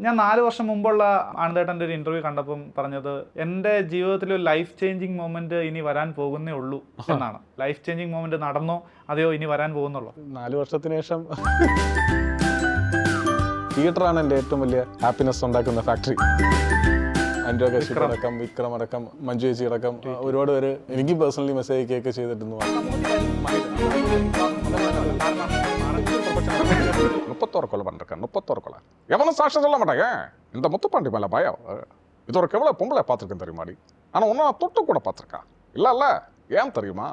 ഞാൻ നാല് വർഷം മുമ്പുള്ള ആനന്ദേട്ടന്റെ ഒരു ഇന്റർവ്യൂ കണ്ടപ്പം പറഞ്ഞത് എന്റെ ജീവിതത്തിൽ ഒരു ലൈഫ് ചേഞ്ചിങ് മൊമെന്റ് ഇനി വരാൻ പോകുന്നേ ഉള്ളൂ എന്നാണ്. ലൈഫ് ചേഞ്ചിങ് മൊമെന്റ് നടന്നോ അതെയോ ഇനി വരാൻ പോകുന്നുള്ളൂ. നാല് വർഷത്തിന് ശേഷം തിയേറ്ററാണ് എന്റെ ഏറ്റവും വലിയ ഹാപ്പിനെസ് ഉണ്ടാക്കുന്ന ഫാക്ടറി അടക്കം വിക്രം അടക്കം മഞ്ജു ചേച്ചി അടക്കം ഒരുപാട് പേര് എനിക്ക് പേഴ്സണലി മെസ്സേജ് കേക്ക് ചെയ്തിട്ടുണ്ട് முப்பத்தோரு கொலை பண்ணிருக்கேன் முப்பத்தோரு கொலை எவனும் சாட்சி சொல்ல மாட்டாங்க இந்த முத்துப்பாண்டி மேல பயம் இது ஒரு எவ்வளோ பொம்பளை பார்த்துருக்கேன் தெரியுமாடி ஆனால் ஒன்றும் நான் தொட்டு கூட பார்த்துருக்கா இல்லை இல்லை ஏன் தெரியுமா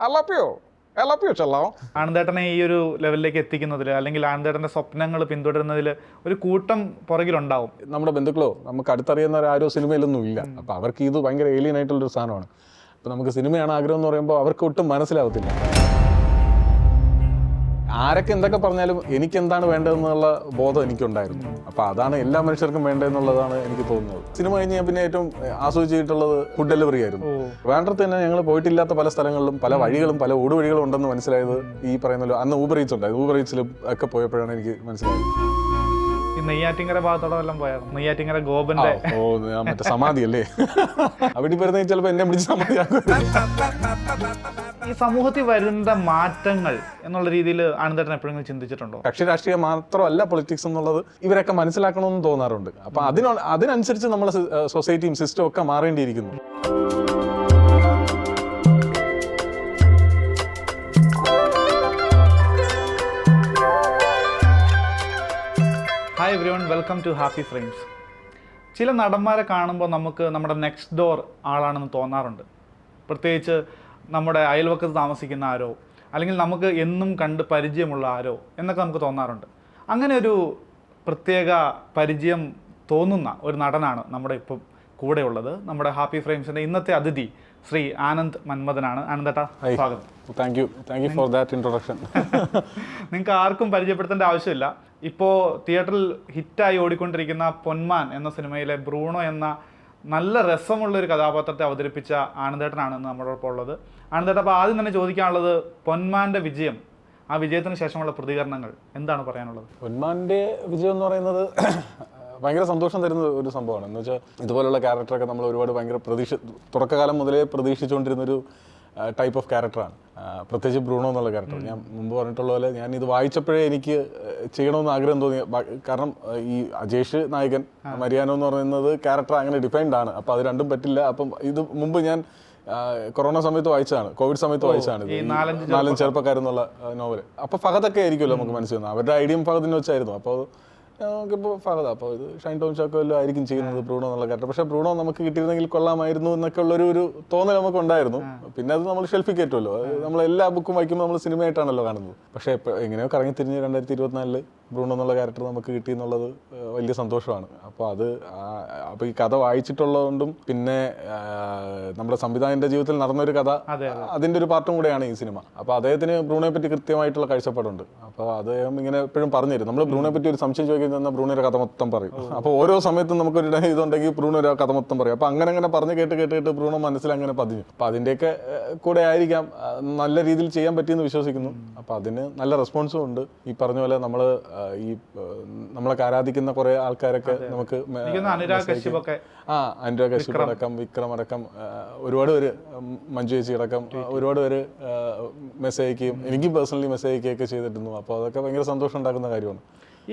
எல்லாப்பையோ எல்லாப்பையும் செல்லம் ആനന്ദേട്ടനെ ഈ ഒരു ലെവലിലേക്ക് എത്തിക്കുന്നതിൽ അല്ലെങ്കിൽ ആനന്ദേട്ടൻ്റെ സ്വപ്നങ്ങൾ പിന്തുടരുന്നതിൽ ഒരു കൂട്ടം പുറകിലുണ്ടാവും നമ്മുടെ ബന്ധുക്കളോ നമുക്ക് അടുത്തറിയുന്ന ആരോ സിനിമയിലൊന്നും ഇല്ല അപ്പോൾ അവർക്ക് ഇത് ഭയങ്കര ഏലിയൻ ആയിട്ടുള്ളൊരു സാധനമാണ് അപ്പോൾ നമുക്ക് സിനിമയാണ് ആഗ്രഹം എന്ന് പറയുമ്പോൾ അവർക്ക് ഒട്ടും മനസ്സിലാവത്തില്ല ആരൊക്കെ എന്തൊക്കെ പറഞ്ഞാലും എനിക്ക് എന്താണ് വേണ്ടതെന്നുള്ള ബോധം എനിക്കുണ്ടായിരുന്നു. അപ്പോൾ അതാണ് എല്ലാ മനുഷ്യർക്കും വേണ്ടതെന്നുള്ളതാണ് എനിക്ക് തോന്നുന്നത്. സിനിമ കഴിഞ്ഞ് ഞാൻ പിന്നെ ഏറ്റവും ആസ്വദിച്ചിട്ടുള്ളത് ഫുഡ് ഡെലിവറി ആയിരുന്നു. വേണ്ടത് തന്നെ ഞങ്ങൾ പോയിട്ടില്ലാത്ത പല സ്ഥലങ്ങളിലും പല വഴികളും പല ഊടുവഴികളും ഉണ്ടെന്ന് മനസ്സിലായത് ഈ പറയുന്നല്ലോ അന്ന് ഊബർ ഈറ്റ്സ് ഉണ്ടായിരുന്നു ഊബർ ഈറ്റ്സിലും ഒക്കെ പോയപ്പോഴാണ് എനിക്ക് മനസ്സിലായത്. ഈ നെയ്യാറ്റിങ്കര ഭാഗത്തോടെ വല്ലതും പോയായിരുന്നു നെയ്യാറ്റിങ്കര ഗോപന്റെ ഓ മറ്റേ സമാധി അല്ലേ അവിടെ വരുന്ന ചിലപ്പോൾ എന്നെ പിടിച്ച് സമാധിയാക്കും. ഈ സമൂഹത്തിൽ വരുന്ന മാറ്റങ്ങൾ എന്നുള്ള രീതിയിൽ ആനന്ദേട്ടൻ എപ്പോഴെങ്കിലും ചിന്തിച്ചിട്ടുണ്ടോ? കക്ഷി രാഷ്ട്രീയം മാത്രമല്ല പൊളിറ്റിക്സ് എന്നുള്ളത് ഇവരൊക്കെ മനസ്സിലാക്കണമെന്ന് തോന്നാറുണ്ട്. അപ്പൊ അതിനോ അതിനനുസരിച്ച് നമ്മളെ സൊസൈറ്റിയും സിസ്റ്റവും ഒക്കെ മാറേണ്ടിയിരിക്കുന്നു. വെൽക്കം ടു ഹാപ്പി ഫ്രെയിംസ് ചില നടന്മാരെ കാണുമ്പോൾ നമുക്ക് നമ്മുടെ നെക്സ്റ്റ് ഡോർ ആളാണെന്ന് തോന്നാറുണ്ട്. പ്രത്യേകിച്ച് നമ്മുടെ അയൽവക്കത്ത് താമസിക്കുന്ന ആരോ അല്ലെങ്കിൽ നമുക്ക് എന്നും കണ്ട് പരിചയമുള്ള ആരോ എന്നൊക്കെ നമുക്ക് തോന്നാറുണ്ട്. അങ്ങനെ ഒരു പ്രത്യേക പരിചയം തോന്നുന്ന ഒരു നടനാണ് നമ്മുടെ ഇപ്പം കൂടെയുള്ളത് നമ്മുടെ ഹാപ്പി ഫ്രെയിംസിന്റെ ഇന്നത്തെ അതിഥി ശ്രീ ആനന്ദ് മന്മഥനാണ്. ആനന്ദേട്ടാ സ്വാഗതം. Thank you thank you for that introduction നിങ്ങൾക്ക് ആർക്കും പരിചയപ്പെടുത്തേണ്ട ആവശ്യമില്ല. ഇപ്പോൾ തിയേറ്ററിൽ ഹിറ്റായി ഓടിക്കൊണ്ടിരിക്കുന്ന പൊന്മാൻ എന്ന സിനിമയിലെ ബ്രൂണോ എന്ന നല്ല രസമുള്ള ഒരു കഥാപാത്രത്തെ അവതരിപ്പിച്ച ആനന്ദേട്ടനാണ് ഇന്ന് നമ്മളോടൊപ്പം ഉള്ളത്. ആനന്ദേട്ടൻ അപ്പോൾ ആദ്യം തന്നെ ചോദിക്കാനുള്ളത് പൊന്മാന്റെ വിജയം ആ വിജയത്തിന് ശേഷമുള്ള പ്രതികരണങ്ങൾ എന്താണ് പറയാനുള്ളത്? പൊന്മാന്റെ വിജയം എന്ന് പറയുന്നത് ഭയങ്കര സന്തോഷം തരുന്ന ഒരു സംഭവമാണ്. എന്ന് വെച്ചാൽ ഇതുപോലുള്ള ക്യാരക്ടറൊക്കെ നമ്മൾ ഒരുപാട് ഭയങ്കര പ്രതീക്ഷ തുടക്കകാലം മുതലേ പ്രതീക്ഷിച്ചുകൊണ്ടിരുന്ന ഒരു ടൈപ്പ് ഓഫ് ക്യാരക്ടറാണ് പ്രത്യേകിച്ച് ബ്രൂണോ എന്നുള്ള ക്യാരക്ടർ ഞാൻ മുമ്പ് പറഞ്ഞിട്ടുള്ള പോലെ ഞാൻ ഇത് വായിച്ചപ്പോഴേ എനിക്ക് ചെയ്യണമെന്ന് ആഗ്രഹം തോന്നി. കാരണം ഈ അജേഷ് നായകൻ മരിയാനോ എന്ന് പറയുന്നത് ക്യാരക്ടർ അങ്ങനെ ഡിഫൈൻഡ് ആണ്. അപ്പോൾ അത് രണ്ടും പറ്റില്ല. അപ്പം ഇത് മുമ്പ് ഞാൻ കൊറോണ സമയത്ത് വായിച്ചതാണ്. കോവിഡ് സമയത്ത് വായിച്ചതാണ് നാലഞ്ച് ചെറുപ്പക്കാരെന്നുള്ള നോവൽ അപ്പൊ ഫഹദൊക്കെ ആയിരിക്കുമല്ലോ നമുക്ക് മനസ്സിലാവുന്നത് അവരുടെ ഐഡിയം ഫഹദിനെ വെച്ചായിരുന്നു. അപ്പോൾ നമുക്കിപ്പോൾ ഫഹദ അപ്പോൾ ഇത് ഷൈൻ ടോം ചാക്കോ എല്ലാം ആയിരിക്കും ചെയ്യുന്നത് ബ്രൂണോ എന്നുള്ള കാര്യം. പക്ഷേ ബ്രൂണോ നമുക്ക് കിട്ടിയിരുന്നെങ്കിൽ കൊള്ളാമായിരുന്നു എന്നൊക്കെ ഉള്ളൊരു ഒരു തോന്നൽ നമുക്ക് ഉണ്ടായിരുന്നു പിന്നെ അത് നമ്മൾ ഷെൽഫിൽ കയറ്റുമല്ലോ നമ്മൾ എല്ലാ ബുക്കും വായിക്കുമ്പോൾ നമ്മൾ സിനിമയായിട്ടാണല്ലോ കാണുന്നത്. പക്ഷേ എങ്ങനെയോ കറങ്ങി തിരിഞ്ഞ് രണ്ടായിരത്തി ഇരുപത്തിനാലിൽ ബ്രൂണോ എന്നുള്ള ക്യാരക്ടർ നമുക്ക് കിട്ടി എന്നുള്ളത് വലിയ സന്തോഷമാണ്. അപ്പോൾ അത് അപ്പോൾ ഈ കഥ വായിച്ചിട്ടുള്ളതുകൊണ്ടും പിന്നെ നമ്മുടെ സംവിധായകന്റെ ജീവിതത്തിൽ നടന്നൊരു കഥ അതിന്റെ ഒരു പാർട്ടും കൂടെയാണ് ഈ സിനിമ. അപ്പോൾ അദ്ദേഹത്തിന് ബ്രൂണയെ പറ്റി കൃത്യമായിട്ടുള്ള കാഴ്ചപ്പാടുണ്ട്. അപ്പോൾ അദ്ദേഹം ഇങ്ങനെ എപ്പോഴും പറഞ്ഞു തരും നമ്മൾ ബ്രൂണെ പറ്റി ഒരു സംശയം ചോദിക്കുന്ന ബ്രൂണയുടെ കഥ മൊത്തം പറയും. അപ്പോൾ ഓരോ സമയത്തും നമുക്കൊരു ഇതുണ്ടെങ്കിൽ ബ്രൂണ ഒരു കഥ മൊത്തം പറയും. അപ്പോൾ അങ്ങനെ അങ്ങനെ പറഞ്ഞ് കേട്ട് കേട്ട് കേട്ട് ബ്രൂണോ മനസ്സിൽ അങ്ങനെ പതിഞ്ഞു. അപ്പോൾ അതിന്റെയൊക്കെ കൂടെ ആയിരിക്കാം. നല്ല രീതിയിൽ ചെയ്യാൻ പറ്റിയെന്ന് വിശ്വസിക്കുന്നു. അപ്പോൾ അതിന് നല്ല റെസ്പോൺസും ഉണ്ട്. ഈ പറഞ്ഞ പോലെ നമ്മൾ ഈ നമ്മളൊക്കെ ആരാധിക്കുന്ന കുറേ ആൾക്കാരൊക്കെ നമുക്ക് അനുരാഗ് കശ്യപൊക്കെ. ആ അനുരാഗ് കശ്യപ് അടക്കം വിക്രം അടക്കം ഒരുപാട് പേര് മഞ്ജു ചേച്ചി അടക്കം ഒരുപാട് പേര് മെസ്സേജ് അയക്കുകയും എനിക്ക് പേഴ്സണലി മെസ്സേജ് അയക്കുകയൊക്കെ ചെയ്തിട്ടുണ്ട് അപ്പോൾ അതൊക്കെ ഭയങ്കര സന്തോഷം ഉണ്ടാക്കുന്ന കാര്യമാണ്.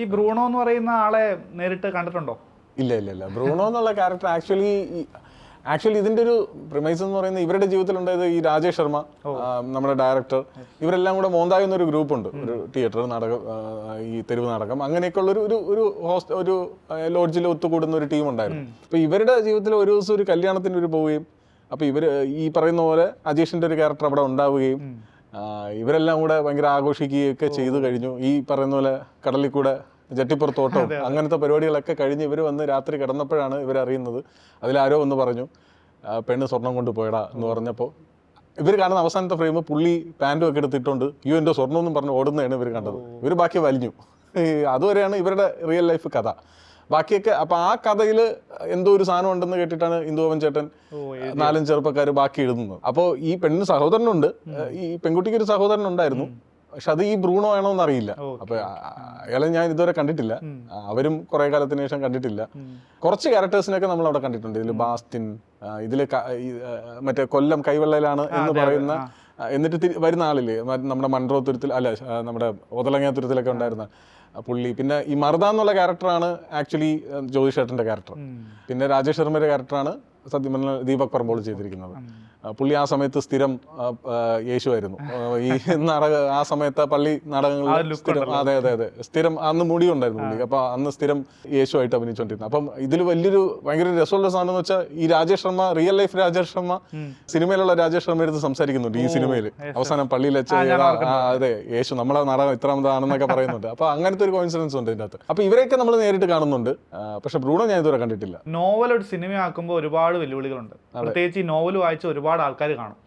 ഈ ബ്രൂണോ എന്ന് പറയുന്ന ആളെ നേരിട്ട് കണ്ടിട്ടുണ്ടോ? ഇല്ല ഇല്ല ഇല്ല. ബ്രൂണോ എന്നുള്ള ക്യാരക്ടർ ആക്ച്വലി ആക്ച്വലി ഇതിന്റെ ഒരു പ്രിമൈസ് എന്ന് പറയുന്നത് ഇവരുടെ ജീവിതത്തിൽ ഉണ്ടായത് ഈ രാജേഷ് ശർമ്മ നമ്മുടെ ഡയറക്ടർ ഇവരെല്ലാം കൂടെ മോന്തായി എന്നൊരു ഗ്രൂപ്പ് ഉണ്ട്. ഒരു തിയേറ്റർ നാടകം ഈ തെരുവ് നാടകം. അങ്ങനെയൊക്കെ ഉള്ള ഒരു ഒരു ഒരു ഹോസ്റ്റ് ഒരു ലോഡ്ജിൽ ഒത്തുകൂടുന്ന ഒരു ടീം ഉണ്ടായിരുന്നു. അപ്പൊ ഇവരുടെ ജീവിതത്തിൽ ഒരു ദിവസം ഒരു കല്യാണത്തിന് ഒരു പോവുകയും അപ്പൊ ഇവർ ഈ പറയുന്ന പോലെ അജേഷിന്റെ ഒരു ക്യാരക്ടർ അവിടെ ഉണ്ടാവുകയും ഇവരെല്ലാം കൂടെ ഭയങ്കര ആഘോഷിക്കുകയൊക്കെ ചെയ്തു കഴിഞ്ഞു. ഈ പറയുന്ന പോലെ കടലിൽ കൂടെ ജട്ടിപ്പുറത്തോട്ടോ അങ്ങനത്തെ പരിപാടികളൊക്കെ കഴിഞ്ഞ് ഇവർ വന്ന് രാത്രി കിടന്നപ്പോഴാണ് ഇവർ അറിയുന്നത് അതിലാരോ ഒന്ന് പറഞ്ഞു പെണ്ണ് സ്വർണം കൊണ്ട് പോയടാ എന്ന് പറഞ്ഞപ്പോൾ ഇവർ കാണുന്ന അവസാനത്തെ ഫ്രെയിം പുള്ളി പാന്റും ഒക്കെ എടുത്തിട്ടുണ്ട്. യു എന്റെ സ്വർണം എന്നും പറഞ്ഞ് ഓടുന്നതാണ് ഇവർ കണ്ടത്. ഇവർ ബാക്കി വലിഞ്ഞു. അതുവരെയാണ് ഇവരുടെ റിയൽ ലൈഫ് കഥ. ബാക്കിയൊക്കെ അപ്പൊ ആ കഥയിൽ എന്തോ ഒരു സാധനം ഉണ്ടെന്ന് കേട്ടിട്ടാണ് ഇന്ദുവൻ ചേട്ടൻ നാലഞ്ച് ചെറുപ്പക്കാർ ബാക്കി എഴുതുന്നത്. അപ്പോൾ ഈ പെണ്ണിന് സഹോദരനുണ്ട്. ഈ പെൺകുട്ടിക്ക് ഒരു സഹോദരൻ ഉണ്ടായിരുന്നു പക്ഷെ അത് ഈ ബ്രൂണോ ആണോ എന്ന് അറിയില്ല അപ്പൊ അയാളെ ഞാൻ ഇതുവരെ കണ്ടിട്ടില്ല. അവരും കുറെ കാലത്തിന് ശേഷം കണ്ടിട്ടില്ല. കുറച്ച് ക്യാരക്ടേഴ്സിനൊക്കെ നമ്മൾ അവിടെ കണ്ടിട്ടുണ്ട്. ഇതിൽ ബാസ്റ്റിൻ ഇതിൽ മറ്റേ കൊല്ലം കൈവെള്ളയിലാണ് എന്ന് പറയുന്ന എന്നിട്ട് വരുന്ന ആളില്ലേ? നമ്മുടെ മൺട്രോ തുരുത്തിൽ അല്ല നമ്മുടെ ഒതലങ്ങ തുരുത്തിലൊക്കെ ഉണ്ടായിരുന്ന പുള്ളി. പിന്നെ ഈ മർദ എന്നുള്ള ക്യാരക്ടറാണ് ആക്ച്വലി ജ്യോതിഷേട്ടന്റെ ക്യാരക്ടർ. പിന്നെ രാജേഷ് ശർമ്മയുടെ ക്യാരക്ടറാണ് സത്യം പറഞ്ഞാൽ ദീപക് പറമ്പോൾ ചെയ്തിരിക്കുന്നത്. പുള്ളി ആ സമയത്ത് സ്ഥിരം യേശുവായിരുന്നു. ഈ നാടക ആ സമയത്ത് പള്ളി നാടകങ്ങളിൽ സ്ഥിരം അതെ അതെ അതെ. സ്ഥിരം അന്ന് മുടി ഉണ്ടായിരുന്നു പുള്ളി അപ്പൊ അന്ന് സ്ഥിരം യേശുവായിട്ട് അഭിനയിച്ചോണ്ടിരുന്നു അപ്പം ഇതിൽ വലിയൊരു ഭയങ്കര രസമുള്ള സാധനം എന്ന് വെച്ചാൽ ഈ രാജേഷ് ശർമ്മ റിയൽ ലൈഫ് രാജേഷ് ശർമ്മ സിനിമയിലുള്ള രാജേഷ് ശർമ്മ എടുത്ത് സംസാരിക്കുന്നുണ്ട് ഈ സിനിമയിൽ അവസാനം പള്ളിയിൽ വെച്ച് അതെ യേശു നമ്മളെ നാടകം ഇത്രാമതാണെന്നൊക്കെ പറയുന്നുണ്ട്. അപ്പൊ അങ്ങനത്തെ ഒരു കോയിൻസിഡൻസ് ഉണ്ട് ഇതിന്റെ അകത്ത് അപ്പൊ ഇവരെയൊക്കെ നമ്മൾ നേരിട്ട് കാണുന്നുണ്ട്. പക്ഷെ ബ്രൂണോ ഞാൻ ഇതുവരെ കണ്ടിട്ടില്ല. നോവൽ ഒരു സിനിമയാക്കുമ്പോൾ ഒരുപാട് വെല്ലുവിളികളുണ്ട്. പ്രത്യേകിച്ച് ഈ നോവൽ വായിച്ച ഒരുപാട് ആൾക്കാർ കാണും.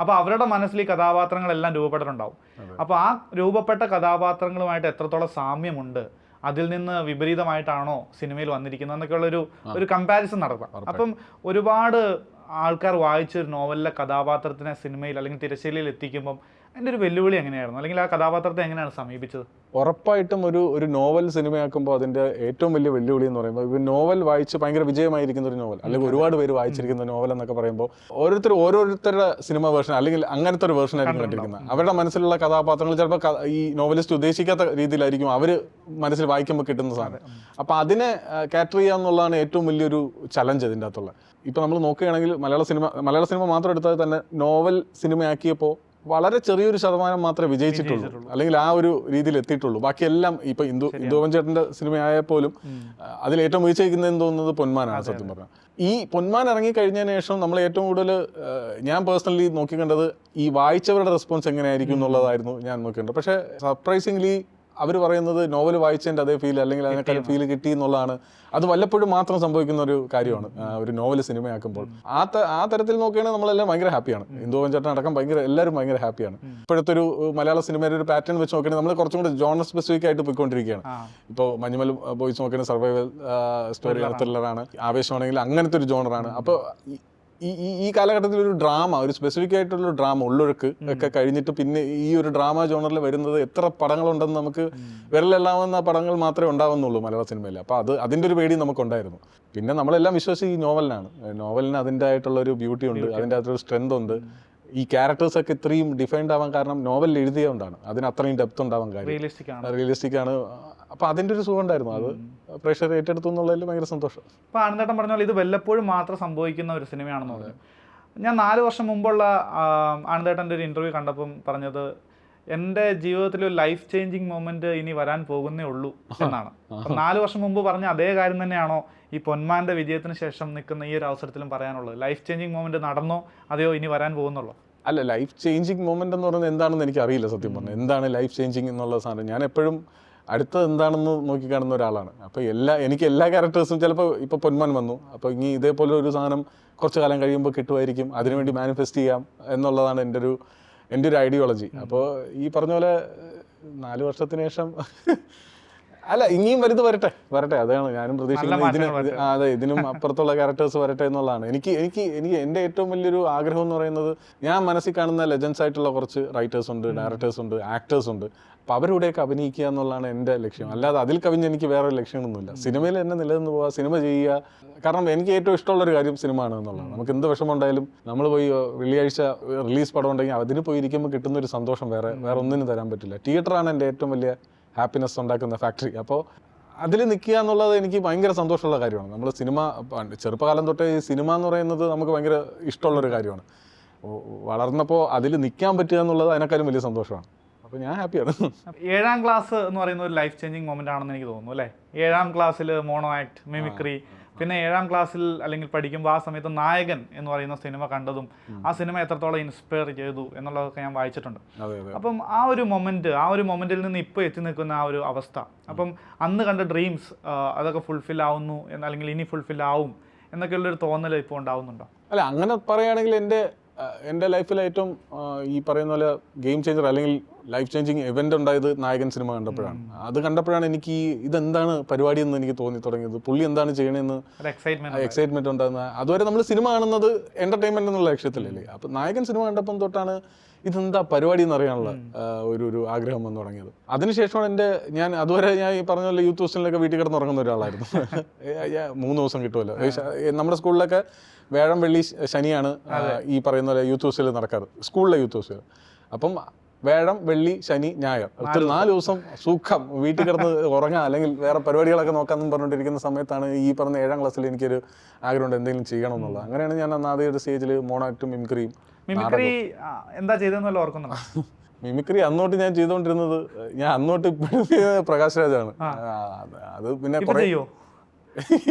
അപ്പൊ അവരുടെ മനസ്സിൽ ഈ കഥാപാത്രങ്ങളെല്ലാം രൂപപ്പെട്ടിട്ടുണ്ടാവും അപ്പൊ ആ രൂപപ്പെട്ട കഥാപാത്രങ്ങളുമായിട്ട് എത്രത്തോളം സാമ്യമുണ്ട്? അതിൽ നിന്ന് വിപരീതമായിട്ടാണോ സിനിമയിൽ വന്നിരിക്കുന്നത്? എന്നൊക്കെയുള്ള ഒരു ഒരു കമ്പാരിസൺ നടത്താം. അപ്പം ഒരുപാട് ആൾക്കാർ വായിച്ച ഒരു നോവലിലെ കഥാപാത്രത്തിനെ സിനിമയിൽ അല്ലെങ്കിൽ തിരശ്ശീലയിൽ എത്തിക്കുമ്പം അതിന്റെ ഒരു വെല്ലുവിളി എങ്ങനെയായിരുന്നു? അല്ലെങ്കിൽ ആ കഥാപാത്രത്തെ എങ്ങനെയാണ് സമീപിച്ചത്? ഉറപ്പായിട്ടും ഒരു ഒരു നോവൽ സിനിമയാക്കുമ്പോൾ അതിന്റെ ഏറ്റവും വലിയ വെല്ലുവിളി എന്ന് പറയുമ്പോൾ ഒരു നോവൽ വായിച്ച് ഭയങ്കര വിജയമായിരിക്കുന്ന ഒരു നോവൽ. അല്ലെങ്കിൽ ഒരുപാട് പേര് വായിച്ചിരിക്കുന്ന നോവൽ എന്നൊക്കെ പറയുമ്പോൾ ഓരോരുത്തർ ഓരോരുത്തരുടെ സിനിമ വേർഷൻ അല്ലെങ്കിൽ അങ്ങനത്തെ ഒരു വേർഷൻ ആയിരിക്കും കണ്ടിരിക്കുന്നത്. അവരുടെ മനസ്സിലുള്ള കഥാപാത്രങ്ങൾ ചിലപ്പോൾ ഈ നോവലിസ്റ്റ് ഉദ്ദേശിക്കാത്ത രീതിയിലായിരിക്കും അവർ മനസ്സിൽ വായിക്കുമ്പോൾ കിട്ടുന്ന സാധനം. അപ്പോൾ അതിനെ കാറ്റർ ചെയ്യുക എന്നുള്ളതാണ് ഏറ്റവും വലിയൊരു ചലഞ്ച് ഇതിന്റെ അകത്തുള്ള ഇപ്പോൾ നമ്മൾ നോക്കുകയാണെങ്കിൽ മലയാള സിനിമ മലയാള സിനിമ മാത്രം എടുത്താൽ തന്നെ നോവൽ സിനിമയാക്കിയപ്പോൾ വളരെ ചെറിയൊരു ശതമാനം മാത്രമേ വിജയിച്ചിട്ടുള്ളൂ. അല്ലെങ്കിൽ ആ ഒരു രീതിയിൽ എത്തിയിട്ടുള്ളൂ. ബാക്കിയെല്ലാം ഇപ്പൊ ഇന്ദു ഇന്ദുവൻ ചേട്ടന്റെ സിനിമയായ പോലും അതിൽ ഏറ്റവും മികച്ചിരിക്കുന്നതെന്ന് തോന്നുന്നത് പൊന്മാനാണ് സത്യം പറഞ്ഞാൽ. ഈ പൊന്മാൻ ഇറങ്ങി കഴിഞ്ഞതിന് ശേഷം നമ്മൾ ഏറ്റവും കൂടുതൽ ഞാൻ പേഴ്സണലി നോക്കിക്കണ്ടത് ഈ വായിച്ചവരുടെ റെസ്പോൺസ് എങ്ങനെയായിരിക്കും എന്നുള്ളതായിരുന്നു ഞാൻ നോക്കിയത് പക്ഷേ സർപ്രൈസിംഗ്ലി അവർ പറയുന്നത് നോവൽ വായിച്ചതിന്റെ അതേ ഫീൽ അല്ലെങ്കിൽ അതിനേക്കാൾ ഫീൽ കിട്ടി എന്നുള്ളതാണ്. അത് വല്ലപ്പോഴും മാത്രം സംഭവിക്കുന്ന ഒരു കാര്യമാണ് ഒരു നോവൽ സിനിമയാക്കുമ്പോൾ. ആ ആ തരത്തിൽ നോക്കുകയാണെങ്കിൽ നമ്മളെല്ലാം ഭയങ്കര ഹാപ്പിയാണ്. ഇന്ദുവൻ ചേട്ടൻ അടക്കം ഭയങ്കര എല്ലാവരും ഭയങ്കര ഹാപ്പിയാണ്. ഇപ്പോഴത്തെ ഒരു മലയാള സിനിമയുടെ ഒരു പാറ്റേൺ വെച്ച് നോക്കുകയാണെങ്കിൽ നമ്മൾ കുറച്ചും കൂടി ജോണർ സ്പെസിഫിക് ആയിട്ട് പോയിക്കൊണ്ടിരിക്കുകയാണ്. ഇപ്പോൾ മഞ്ഞുമൽ ബോയ്സ് നോക്കുകയാണെങ്കിൽ സർവൈവൽ സ്റ്റോറി ത്രില്ലറാണ് ആവേശമാണെങ്കിൽ അങ്ങനത്തെ ഒരു ജോണറാണ് അപ്പോൾ ഈ ഈ കാലഘട്ടത്തിൽ ഒരു ഡ്രാമ ഒരു സ്പെസിഫിക് ആയിട്ടുള്ള ഡ്രാമ ഉള്ളൊഴുക്ക് ഒക്കെ കഴിഞ്ഞിട്ട് പിന്നെ ഈ ഒരു ഡ്രാമ ജോണറിൽ വരുന്നത് എത്ര പടങ്ങളുണ്ടെന്ന് നമുക്ക് വിരലെല്ലാവുന്ന പടങ്ങൾ മാത്രമേ ഉണ്ടാവുന്നുള്ളൂ മലയാള സിനിമയിൽ അപ്പൊ അത് അതിന്റെ ഒരു പേടി നമുക്കുണ്ടായിരുന്നു. പിന്നെ നമ്മളെല്ലാം വിശ്വസിച്ച് ഈ നോവലിനാണ് നോവലിന് അതിന്റെ ആയിട്ടുള്ള ഒരു ബ്യൂട്ടി ഉണ്ട് അതിന്റെ അകത്തൊരു സ്ട്രെങ്ത് ഉണ്ട്. ഈ ക്യാരക്ടേഴ്സ് ഒക്കെ ഇത്രയും ഡിഫൈൻഡ് ആവാൻ കാരണം നോവൽ എഴുതിയതുകൊണ്ടാണ്. അതിന് അത്രയും ഡെപ്ത് ഉണ്ടാവാൻ കാര്യം. റിയലിസ്റ്റിക് ആണ്. അപ്പൊ അതിന്റെ ഒരു സുഖം ഉണ്ടായിരുന്നു. അത് പ്രേക്ഷകർ ഏറ്റെടുത്തു എന്നുള്ളതിൽ ഭയങ്കര സന്തോഷം. ഇപ്പൊ ആനന്ദേട്ടൻ പറഞ്ഞ പോലെ ഇത് വല്ലപ്പോഴും മാത്രം സംഭവിക്കുന്ന ഒരു സിനിമയാണെന്ന് പറഞ്ഞു ഞാൻ നാല് വർഷം മുമ്പുള്ള ആനന്ദേട്ടന്റെ ഒരു ഇന്റർവ്യൂ കണ്ടപ്പം പറഞ്ഞത് എന്റെ ജീവിതത്തിൽ ഒരു ലൈഫ് ചേഞ്ചിങ് മൊമെന്റ് ഇനി വരാൻ പോകുന്നേ ഉള്ളൂ എന്നാണ്. നാല് വർഷം മുമ്പ് പറഞ്ഞ അതേ കാര്യം തന്നെയാണോ ഈ പൊന്മാന്റെ വിജയത്തിന് ശേഷം നിൽക്കുന്ന ഈ ഒരു അവസരത്തിലും പറയാനുള്ളത്? ലൈഫ് ചേഞ്ചിങ് മൊമെന്റ് നടന്നോ? അതെയോ ഇനി വരാൻ പോകുന്നുള്ളൂ? അല്ല ലൈഫ് ചേഞ്ചിങ് മൊമെന്റ് എന്ന് പറയുന്നത് എന്താണെന്ന് എനിക്ക് അറിയില്ല സത്യം പറഞ്ഞാൽ. എന്താണ് ലൈഫ് ചേഞ്ചിങ് എന്നുള്ള സാധനം? ഞാൻ എപ്പോഴും അടുത്തത് എന്താണെന്ന് നോക്കി കാണുന്ന ഒരാളാണ്. അപ്പോൾ എല്ലാ എനിക്ക് എല്ലാ ക്യാരക്ടേഴ്സും ചിലപ്പോൾ ഇപ്പോൾ പൊന്മാൻ വന്നു. അപ്പോൾ ഇനി ഇതേപോലെ ഒരു സാധനം കുറച്ച് കാലം കഴിയുമ്പോൾ കിട്ടുമായിരിക്കും. അതിനുവേണ്ടി മാനിഫെസ്റ്റ് ചെയ്യാം എന്നുള്ളതാണ് എന്റെ ഒരു എന്റെ ഒരു ഐഡിയോളജി അപ്പോൾ ഈ പറഞ്ഞ പോലെ നാല് വർഷത്തിന് ശേഷം അല്ല ഇനിയും വലുത് വരട്ടെ വരട്ടെ. അതാണ് ഞാനും പ്രതീക്ഷിക്കുന്നത്. ഇതിന് അതെ ഇതിനും അപ്പുറത്തുള്ള ക്യാരക്ടേഴ്സ് വരട്ടെ എന്നുള്ളതാണ്. എനിക്ക് എനിക്ക് എനിക്ക് എന്റെ ഏറ്റവും വലിയൊരു ആഗ്രഹം എന്ന് പറയുന്നത് ഞാൻ മനസ്സിൽ കാണുന്ന ലെജൻസ് ആയിട്ടുള്ള കുറച്ച് റൈറ്റേഴ്സ് ഉണ്ട് ഡയറക്ടേഴ്സ് ഉണ്ട് ആക്ടേഴ്സ് ഉണ്ട്. അപ്പോൾ അവരുടെയൊക്കെ അഭിനയിക്കുക എന്നുള്ളതാണ് എന്റെ ലക്ഷ്യം. അല്ലാതെ അതിൽ കവിഞ്ഞ് എനിക്ക് വേറെ ലക്ഷ്യങ്ങളൊന്നുമില്ല സിനിമയിൽ എന്നെ നിലനിന്ന് പോവുക സിനിമ ചെയ്യുക കാരണം എനിക്ക് ഏറ്റവും ഇഷ്ടമുള്ള ഒരു കാര്യം സിനിമ ആണ് എന്നുള്ളതാണ്. നമുക്ക് എന്ത് വിഷമം ഉണ്ടായാലും നമ്മൾ പോയി വെള്ളിയാഴ്ച റിലീസ് പടം ഉണ്ടെങ്കിൽ അതിന് പോയി ഇരിക്കുമ്പോൾ കിട്ടുന്ന ഒരു സന്തോഷം വേറെ വേറെ ഒന്നിനും തരാൻ പറ്റില്ല. തിയേറ്ററാണ് എന്റെ ഏറ്റവും വലിയ ഹാപ്പിനെസ് ഉണ്ടാക്കുന്ന ഫാക്ടറി അപ്പോൾ അതിൽ നിൽക്കുക എന്നുള്ളത് എനിക്ക് ഭയങ്കര സന്തോഷമുള്ള കാര്യമാണ്. നമ്മൾ സിനിമ ചെറുപ്പകാലം തൊട്ടേ ഈ സിനിമ എന്ന് പറയുന്നത് നമുക്ക് ഭയങ്കര ഇഷ്ടമുള്ളൊരു കാര്യമാണ്. വളർന്നപ്പോൾ അതിൽ നിൽക്കാൻ പറ്റുക എന്നുള്ളത് അതിനേക്കാളും വലിയ സന്തോഷമാണ്. അപ്പോൾ ഞാൻ ഹാപ്പിയാണ്. ഏഴാം ക്ലാസ് എന്ന് പറയുന്ന ഒരു ലൈഫ് ചേഞ്ചിങ് മൊമെന്റ് ആണെന്ന് എനിക്ക് തോന്നുന്നു അല്ലേ? ഏഴാം ക്ലാസ്സിൽ മോണോ ആക്ട് മിമിക്രി പിന്നെ ഏഴാം ക്ലാസ്സിൽ അല്ലെങ്കിൽ പഠിക്കുമ്പോൾ ആ സമയത്ത് നായകൻ എന്ന് പറയുന്ന സിനിമ കണ്ടതും ആ സിനിമ എത്രത്തോളം ഇൻസ്പയർ ചെയ്തു എന്നുള്ളതൊക്കെ ഞാൻ വായിച്ചിട്ടുണ്ട്. അപ്പം ആ ഒരു മൊമെന്റ് ആ ഒരു മൊമെന്റിൽ നിന്ന് ഇപ്പോൾ എത്തി നിൽക്കുന്ന ആ ഒരു അവസ്ഥ അപ്പം അന്ന് കണ്ട ഡ്രീംസ് അതൊക്കെ ഫുൾഫിൽ ആവുന്നു അല്ലെങ്കിൽ ഇനി ഫുൾഫിൽ ആവും എന്നൊക്കെയുള്ളൊരു തോന്നൽ ഇപ്പോൾ ഉണ്ടാവുന്നുണ്ടോ? അല്ല അങ്ങനെ പറയുകയാണെങ്കിൽ എന്റെ എന്റെ ലൈഫിൽ ഏറ്റവും ഈ പറയുന്ന പോലെ ഗെയിം ചേഞ്ചർ അല്ലെങ്കിൽ ലൈഫ് ചേഞ്ചിങ് ഇവന്റ് ഉണ്ടായത് നായകൻ സിനിമ കണ്ടപ്പോഴാണ്. അത് കണ്ടപ്പോഴാണ് എനിക്ക് ഈ ഇതെന്താണ് പരിപാടി എന്ന് എനിക്ക് തോന്നി തുടങ്ങിയത്. പുള്ളി എന്താണ് ചെയ്യണമെന്ന് എക്സൈറ്റ്മെന്റ് എക്സൈറ്റ്മെന്റ് ഉണ്ടാകുന്ന അതുവരെ നമ്മൾ സിനിമ കാണുന്നത് എന്റർടൈൻമെന്റ് എന്നുള്ള ലക്ഷ്യത്തിലല്ലേ. അപ്പൊ നായകൻ സിനിമ കണ്ടപ്പം തൊട്ടാണ് ഇതെന്താ പരിപാടി എന്ന് അറിയാനുള്ള ഒരു ഒരു ആഗ്രഹം വന്നു തുടങ്ങിയത്. അതിനുശേഷമാണ് എന്റെ ഞാൻ അതുവരെ ഞാൻ ഈ പറഞ്ഞ പോലെ യൂത്ത് ഹോസ്റ്റലിലൊക്കെ വീട്ടിൽ കിടന്ന് ഉറങ്ങുന്ന ഒരാളായിരുന്നു. മൂന്ന് ദിവസം കിട്ടുമല്ലോ. നമ്മുടെ സ്കൂളിലൊക്കെ വേഴം വെള്ളി ശനിയാണ് ഈ പറയുന്ന പോലെ യൂത്ത് ഹോസ്റ്റലിൽ നടക്കാറ്. സ്കൂളിലെ യൂത്ത് ഹോസ്റ്റൽ. അപ്പം വേഴം വെള്ളി ശനി ഞായർ. ഒത്തിരി നാല് ദിവസം. സുഖം. വീട്ടിൽ കിടന്ന് ഉറങ്ങാം. അല്ലെങ്കിൽ വേറെ പരിപാടികളൊക്കെ നോക്കാമെന്നും പറഞ്ഞുകൊണ്ടിരിക്കുന്ന സമയത്താണ് ഈ പറഞ്ഞ ഏഴാം ക്ലാസ്സിൽ എനിക്കൊരു ആഗ്രഹമുണ്ട് എന്തെങ്കിലും ചെയ്യണം എന്നുള്ളത് അങ്ങനെയാണ് ഞാൻ അന്ന് ആദ്യ ഒരു സ്റ്റേജിൽ മോണാക്റ്റും മിമിക്രിയും മിമിക്രി എന്താ ചെയ്തെന്നല്ലോ ഓർക്കുന്നുണ്ടോ? മിമിക്രി അന്നോട്ട് ഞാൻ ചെയ്തുകൊണ്ടിരുന്നത് ഞാൻ അന്നോട്ട് ഇപ്പോഴും പ്രകാശ് രാജാണ്. അത് പിന്നെ കുറെ